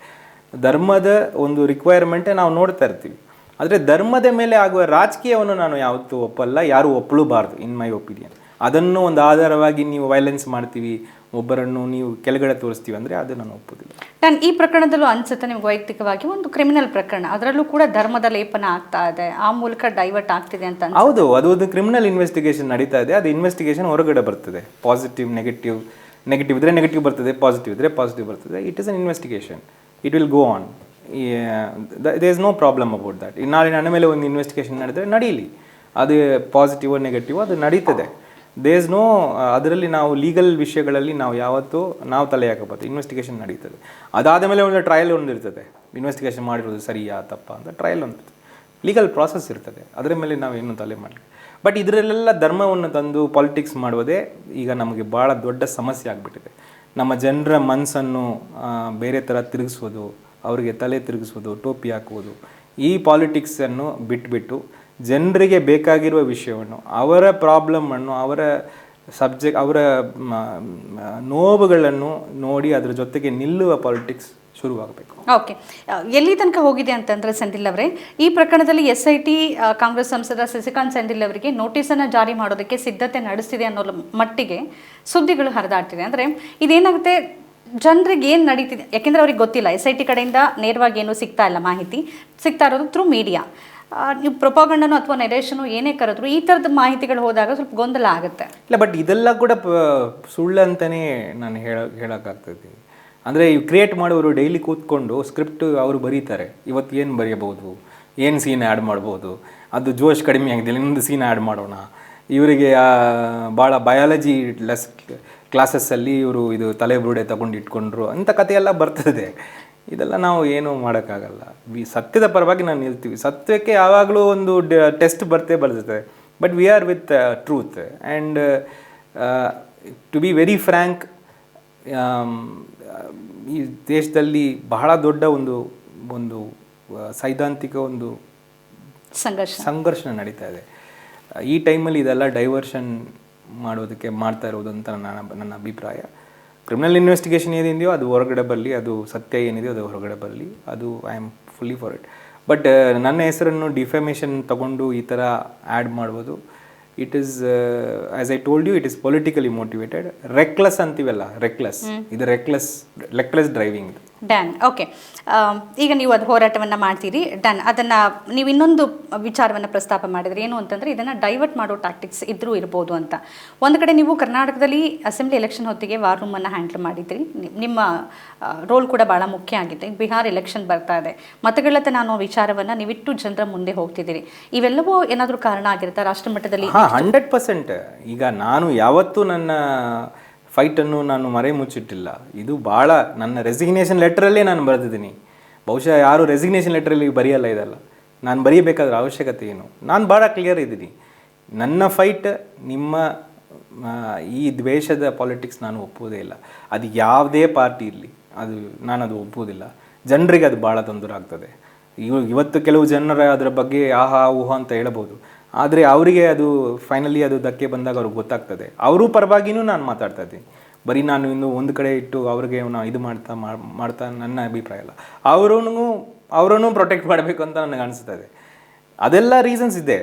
ಧರ್ಮದ ಒಂದು ರಿಕ್ವೈರ್ಮೆಂಟೇ ನಾವು ನೋಡ್ತಾ ಇರ್ತೀವಿ. ಆದರೆ ಧರ್ಮದ ಮೇಲೆ ಆಗುವ ರಾಜಕೀಯವನ್ನು ನಾನು ಯಾವತ್ತೂ ಒಪ್ಪಲ್ಲ, ಯಾರೂ ಒಪ್ಪಲೂಬಾರ್ದು ಇನ್ ಮೈ ಒಪಿನಿಯನ್ ಅದನ್ನು ಒಂದು ಆಧಾರವಾಗಿ ನೀವು ವೈಲೆನ್ಸ್ ಮಾಡ್ತೀವಿ ಒಬ್ಬರನ್ನು ನೀವು ಕೆಳಗಡೆ ತೋರಿಸ್ತೀವಿ ಅಂದರೆ ಅದು ನಾನು ಒಪ್ಪೋದಿಲ್ಲ. ನಾನು ಈ ಪ್ರಕರಣದಲ್ಲೂ ಅನ್ಸುತ್ತೆ ನಿಮ್ಗೆ ವೈಯಕ್ತಿಕವಾಗಿ ಒಂದು ಕ್ರಿಮಿನಲ್ ಪ್ರಕರಣ ಅದರಲ್ಲೂ ಕೂಡ ಧರ್ಮದ ಲೇಪನ ಆಗ್ತಾ ಇದೆ ಆ ಮೂಲಕ ಡೈವರ್ಟ್ ಆಗ್ತಿದೆ ಅಂತ. ಹೌದು ಅದು ಒಂದು ಕ್ರಿಮಿನಲ್ ಇನ್ವೆಸ್ಟಿಗೇಷನ್ ನಡೀತಾ ಇದೆ ಅದು ಇನ್ವೆಸ್ಟಿಗೇಷನ್ ಹೊರಗಡೆ ಬರ್ತದೆ. ಪಾಸಿಟಿವ್ ನೆಗೆಟಿವ್ ನೆಗೆಟಿವ್ ಇದ್ರೆ ನೆಗೆಟಿವ್ ಬರ್ತದೆ ಪಾಸಿಟಿವ್ ಇದ್ರೆ ಪಾಸಿಟಿವ್ ಬರ್ತದೆ it is an investigation it will go on they is no problem about that ನಾಳೆ ನನ್ನ ಮೇಲೆ ಒಂದು ಇನ್ವೆಸ್ಟಿಗೇಷನ್ ನಡೆದರೆ ನಡೀಲಿ. ಅದು ಪಾಸಿಟಿವ್ ನೆಗೆಟಿವ್ ಅದು ನಡೀತದೆ. ದೇ ಇಸ್ ನೋ ಅದರಲ್ಲಿ ನಾವು ಲೀಗಲ್ ವಿಷಯಗಳಲ್ಲಿ ನಾವು ಯಾವತ್ತೂ, ನಾವು ತಲೆ ಹಾಕಬಾರ್ದು ಇನ್ವೆಸ್ಟಿಗೇಷನ್ ನಡೀತದೆ. ಅದಾದ ಮೇಲೆ ಒಂದು ಟ್ರಯಲ್ ಒಂದು ಇರ್ತದೆ. ಇನ್ವೆಸ್ಟಿಗೇಷನ್ ಮಾಡಿರೋದು ಸರಿಯಾ, ತಪ್ಪ ಅಂತ ಟ್ರಯಲ್ ಒಂದು ಲೀಗಲ್ ಪ್ರಾಸೆಸ್ ಇರ್ತದೆ. ಅದರ ಮೇಲೆ ನಾವು ಏನು ತಲೆ ಮಾಡಲಿ ಬಟ್ ಇದರಲ್ಲೆಲ್ಲ ಧರ್ಮವನ್ನು ತಂದು ಪಾಲಿಟಿಕ್ಸ್ ಮಾಡುವುದೇ ಈಗ ನಮಗೆ ಭಾಳ ದೊಡ್ಡ ಸಮಸ್ಯೆ ಆಗಿಬಿಟ್ಟಿದೆ. ನಮ್ಮ ಜನರ ಮನಸ್ಸನ್ನು ಬೇರೆ ಥರ ತಿರುಗಿಸೋದು ಅವರಿಗೆ ತಲೆ ತಿರುಗಿಸೋದು ಟೋಪಿ ಹಾಕುವುದು ಈ ಪಾಲಿಟಿಕ್ಸನ್ನು ಬಿಟ್ಬಿಟ್ಟು ಜನರಿಗೆ ಬೇಕಾಗಿರುವ ವಿಷಯವನ್ನು, ಅವರ ಪ್ರಾಬ್ಲಮನ್ನು ಅವರ ಸಬ್ಜೆಕ್ಟ್ ಅವರ ನೋವುಗಳನ್ನು ನೋಡಿ ಅದರ ಜೊತೆಗೆ ನಿಲ್ಲುವ ಪಾಲಿಟಿಕ್ಸ್ ಶುರುವಾಗಬೇಕು. ಓಕೆ ಎಲ್ಲಿ ತನಕ ಹೋಗಿದೆ ಅಂತಂದ್ರೆ ಸೆಂದಿಲ್ ಅವರೇ, ಈ ಪ್ರಕರಣದಲ್ಲಿ ಎಸ್ ಐ ಟಿ ಕಾಂಗ್ರೆಸ್ ಸಂಸದ ಶಶಿಕಾಂತ್ ಸೆಂದಿಲ್ ಅವರಿಗೆ ನೋಟಿಸನ್ನು ಜಾರಿ ಮಾಡೋದಕ್ಕೆ ಸಿದ್ಧತೆ ನಡೆಸ್ತಿದೆ ಅನ್ನೋ ಮಟ್ಟಿಗೆ ಸುದ್ದಿಗಳು ಹರಿದಾಡ್ತಿದೆ. ಅಂದರೆ ಇದೇನಾಗುತ್ತೆ, ಜನರಿಗೆ ಏನು ನಡೀತಿದೆ, ಯಾಕೆಂದರೆ ಅವ್ರಿಗೆ ಗೊತ್ತಿಲ್ಲ ಎಸ್ ಐ ಟಿ ಕಡೆಯಿಂದ ನೇರವಾಗಿ ಏನು ಸಿಗ್ತಾ ಇಲ್ಲ ಮಾಹಿತಿ, ಸಿಗ್ತಾ ಇರೋದು ಥ್ರೂ ಮೀಡಿಯಾ ನೀವು ಪ್ರೊಪಾಗಂಡನೋ ಅಥವಾ ನೆರೇಷನು ಏನೇ ಕರೆದ್ರು ಈ ಥರದ ಮಾಹಿತಿಗಳು ಹೋದಾಗ ಸ್ವಲ್ಪ ಗೊಂದಲ ಆಗುತ್ತೆ. ಇಲ್ಲ ಬಟ್ ಇದೆಲ್ಲ ಕೂಡ ಸುಳ್ಳು ಅಂತಲೇ ನಾನು ಹೇಳ ಹೇಳೋಕ್ಕಾಗ್ತದೆ ಅಂದರೆ ಇವು ಕ್ರಿಯೇಟ್ ಮಾಡೋರು ಡೈಲಿ ಕೂತ್ಕೊಂಡು ಸ್ಕ್ರಿಪ್ಟ್ ಅವರು ಬರೀತಾರೆ. ಇವತ್ತು ಏನು ಬರೆಯಬಹುದು ಏನು ಸೀನ್ ಆ್ಯಡ್ ಮಾಡ್ಬೋದು? ಅದು ಜೋಶ್ ಕಡಿಮೆ ಆಗಿದೆ ಇನ್ನೊಂದು ಸೀನ್ ಆ್ಯಡ್ ಮಾಡೋಣ. ಇವರಿಗೆ ಭಾಳ ಬಯಾಲಜಿ ಲೆಸ್ ಕ್ಲಾಸಸ್ಸಲ್ಲಿ ಇವರು ಇದು ತಲೆ ಬುರುಡೆ ತಗೊಂಡು ಇಟ್ಕೊಂಡ್ರು ಅಂಥ ಕಥೆಯೆಲ್ಲ ಬರ್ತದೆ. ಇದೆಲ್ಲ ನಾವು ಏನು ಮಾಡೋಕ್ಕಾಗಲ್ಲ. ವಿ- ಸತ್ಯದ ಪರವಾಗಿ ನಾವು ನಿಲ್ತೀವಿ. ಸತ್ಯಕ್ಕೆ ಯಾವಾಗಲೂ ಒಂದು ಟೆಸ್ಟ್ ಬರ್ತೇ ಬರ್ತದೆ. But we are with truth and to be very frank ಈ ದೇಶದಲ್ಲಿ ಬಹಳ ದೊಡ್ಡ ಒಂದು ಒಂದು ಸೈದ್ಧಾಂತಿಕ ಒಂದು ಸಂಘರ್ಷ. ಸಂಘರ್ಷ ನಡೀತಾ ಇದೆ. ಈ ಟೈಮಲ್ಲಿ ಇದೆಲ್ಲ ಡೈವರ್ಷನ್ ಮಾಡೋದಕ್ಕೆ ಮಾಡ್ತಾ ಇರೋದು ಅಂತ ನನ್ನ ನನ್ನ ಅಭಿಪ್ರಾಯ. ಕ್ರಿಮಿನಲ್ ಇನ್ವೆಸ್ಟಿಗೇಷನ್ ಏನಿದೆಯೋ ಅದು ಹೊರಗಡೆ ಬರಲಿ ಅದು ಸತ್ಯ ಏನಿದೆಯೋ ಅದು ಹೊರಗಡೆ ಬರಲಿ ಅದು I am fully for it but ನನ್ನ ಹೆಸರನ್ನು ಡಿಫೆಮೇಷನ್ ತಗೊಂಡು ಈ ಥರ ಆ್ಯಡ್ ಮಾಡ್ಬೋದು. It is as I told you it is politically motivated reckless ಅಂತೀವಲ್ಲ ರೆಕ್ಲೆಸ್ ಇದು reckless reckless driving done okay ಈಗ ನೀವು ಅದು ಹೋರಾಟವನ್ನು ಮಾಡ್ತೀರಿ. ಡನ್ ಅದನ್ನು ನೀವು ಇನ್ನೊಂದು ವಿಚಾರವನ್ನು ಪ್ರಸ್ತಾಪ ಮಾಡಿದ್ರಿ ಏನು ಅಂತಂದರೆ ಇದನ್ನು ಡೈವರ್ಟ್ ಮಾಡೋ ಟ್ಯಾಕ್ಟಿಕ್ಸ್ ಇದ್ದರೂ ಇರ್ಬೋದು ಅಂತ. ಒಂದು ಕಡೆ ನೀವು ಕರ್ನಾಟಕದಲ್ಲಿ ಅಸೆಂಬ್ಲಿ ಎಲೆಕ್ಷನ್ ಹೊತ್ತಿಗೆ ವಾರ್ ರೂಮನ್ನು ಹ್ಯಾಂಡಲ್ ಮಾಡಿದ್ರಿ. ನಿಮ್ಮ ರೋಲ್ ಕೂಡ ಭಾಳ ಮುಖ್ಯ ಆಗಿದೆ ಬಿಹಾರ್ ಎಲೆಕ್ಷನ್ ಬರ್ತಾ ಇದೆ. ಮತಗಳತ್ತ ನಾನು ವಿಚಾರವನ್ನು ನೀವಿಟ್ಟು ಜನರ ಮುಂದೆ ಹೋಗ್ತಿದ್ದೀರಿ. ಇವೆಲ್ಲವೂ ಏನಾದರೂ ಕಾರಣ ಆಗಿರುತ್ತಾ? ರಾಷ್ಟ್ರ ಮಟ್ಟದಲ್ಲಿ ಹಾಂ ಹಂಡ್ರೆಡ್ ಪರ್ಸೆಂಟ್ ಈಗ ನಾನು ಯಾವತ್ತೂ ನನ್ನ ಫೈಟನ್ನು ನಾನು ಮರೆ ಮುಚ್ಚಿಟ್ಟಿಲ್ಲ ಇದು ಭಾಳ ನನ್ನ ರೆಸಿಗ್ನೇಷನ್ ಲೆಟ್ರಲ್ಲೇ ನಾನು ಬರೆದಿದ್ದೀನಿ. ಬಹುಶಃ ಯಾರು ರೆಸಿಗ್ನೇಷನ್ ಲೆಟ್ರಲ್ಲಿ ಬರೆಯಲ್ಲ ಇದಲ್ಲ. ನಾನು ಬರೀಬೇಕಾದ್ರ ಅವಶ್ಯಕತೆ ಏನು? ನಾನು ಭಾಳ ಕ್ಲಿಯರ್ ಇದ್ದೀನಿ. ನನ್ನ ಫೈಟ್ ನಿಮ್ಮ ಈ ದ್ವೇಷದ ಪಾಲಿಟಿಕ್ಸ್ ನಾನು ಒಪ್ಪುವುದೇ ಇಲ್ಲ. ಅದು ಯಾವುದೇ ಪಾರ್ಟಿ ಇರಲಿ, ಅದು ನಾನು ಅದು ಒಪ್ಪುವುದಿಲ್ಲ. ಜನರಿಗೆ ಅದು ಭಾಳ ತೊಂದರೆ ಆಗ್ತದೆ. ಇವ, ಇವತ್ತು ಕೆಲವು ಜನರ ಅದರ ಬಗ್ಗೆ ಆಹಾ, ಊಹಾ ಅಂತ ಹೇಳ್ಬೋದು. ಆದರೆ ಅವರಿಗೆ ಅದು ಫೈನಲಿ ಅದು ಧಕ್ಕೆ ಬಂದಾಗ ಅವ್ರಿಗೆ ಗೊತ್ತಾಗ್ತದೆ. ಅವರು ಪರವಾಗಿನೂ ನಾನು ಮಾತಾಡ್ತಾ ಇದ್ದೀನಿ. ಬರೀ ನಾನು ಇನ್ನು ಒಂದು ಕಡೆ ಇಟ್ಟು ಅವ್ರಿಗೆ ನಾವು ಇದು ಮಾಡ್ತಾ ಮಾಡ್ತಾ ನನ್ನ ಅಭಿಪ್ರಾಯ ಅಲ್ಲ. ಅವರೂ ಅವರನ್ನು ಪ್ರೊಟೆಕ್ಟ್ ಮಾಡಬೇಕು ಅಂತ ನನಗೆ ಅನಿಸ್ತದೆ ಅದೆಲ್ಲ ರೀಸನ್ಸ್ ಇದೆ.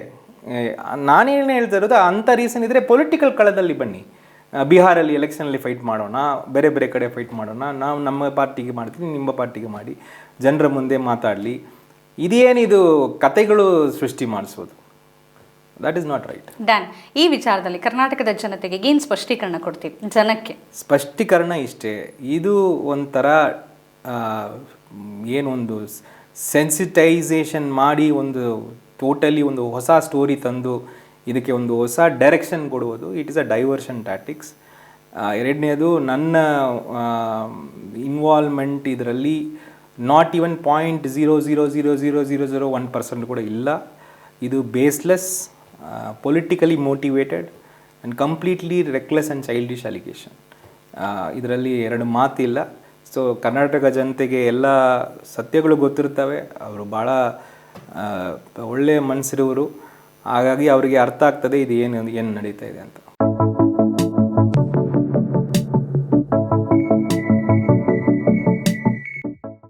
ನಾನೇನು ಹೇಳ್ತಾ ಇರೋದು ಅಂಥ ರೀಸನ್ ಇದ್ದರೆ ಪೊಲಿಟಿಕಲ್ ಕಳದಲ್ಲಿ ಬನ್ನಿ. ಬಿಹಾರಲ್ಲಿ ಎಲೆಕ್ಷನಲ್ಲಿ ಫೈಟ್ ಮಾಡೋಣ, ಬೇರೆ ಬೇರೆ ಕಡೆ ಫೈಟ್ ಮಾಡೋಣ, ನಾವು ನಮ್ಮ ಪಾರ್ಟಿಗೆ ಮಾಡ್ತೀನಿ, ನಿಮ್ಮ ಪಾರ್ಟಿಗೆ ಮಾಡಿ, ಜನರ ಮುಂದೆ ಮಾತಾಡಲಿ. ಇದೇನಿದು ಕತೆಗಳು ಸೃಷ್ಟಿ ಮಾಡಿಸೋದು? That is not right done ಈ ವಿಚಾರದಲ್ಲಿ ಕರ್ನಾಟಕದ ಜನತೆಗೆ ಏನು ಸ್ಪಷ್ಟೀಕರಣ ಕೊಡ್ತೀವಿ ಜನಕ್ಕೆ. ಸ್ಪಷ್ಟೀಕರಣ ಇಷ್ಟೇ. ಇದು ಒಂಥರ ಏನೊಂದು ಸೆನ್ಸಿಟೈಸೇಷನ್ ಮಾಡಿ ಒಂದು ಟೋಟಲಿ ಒಂದು ಹೊಸ ಸ್ಟೋರಿ ತಂದು ಇದಕ್ಕೆ ಒಂದು ಹೊಸ ಡೈರೆಕ್ಷನ್ ಕೊಡುವುದು. It is a diversion tactics ಎರಡನೇದು ನನ್ನ ಇನ್ವಾಲ್ವ್ಮೆಂಟ್ ಇದರಲ್ಲಿ not even point zero zero zero zero zero zero one percent ಕೂಡ ಇಲ್ಲ. ಇದು baseless politically motivated and completely reckless and childish allegation ಇದರಲ್ಲಿ ಎರಡು ಮಾತಿಲ್ಲ. ಸೊ ಕರ್ನಾಟಕ ಜನತೆಗೆ ಎಲ್ಲ ಸತ್ಯಗಳು ಗೊತ್ತಿರ್ತವೆ ಅವರು ಭಾಳ ಆ, ಒಳ್ಳೆಯ ಮನಸ್ಸಿರುವರು. ಹಾಗಾಗಿ ಅವರಿಗೆ ಅರ್ಥ ಆಗ್ತದೆ ಇದು ಏನು ಏನು ನಡೀತಾ ಇದೆ ಅಂತ.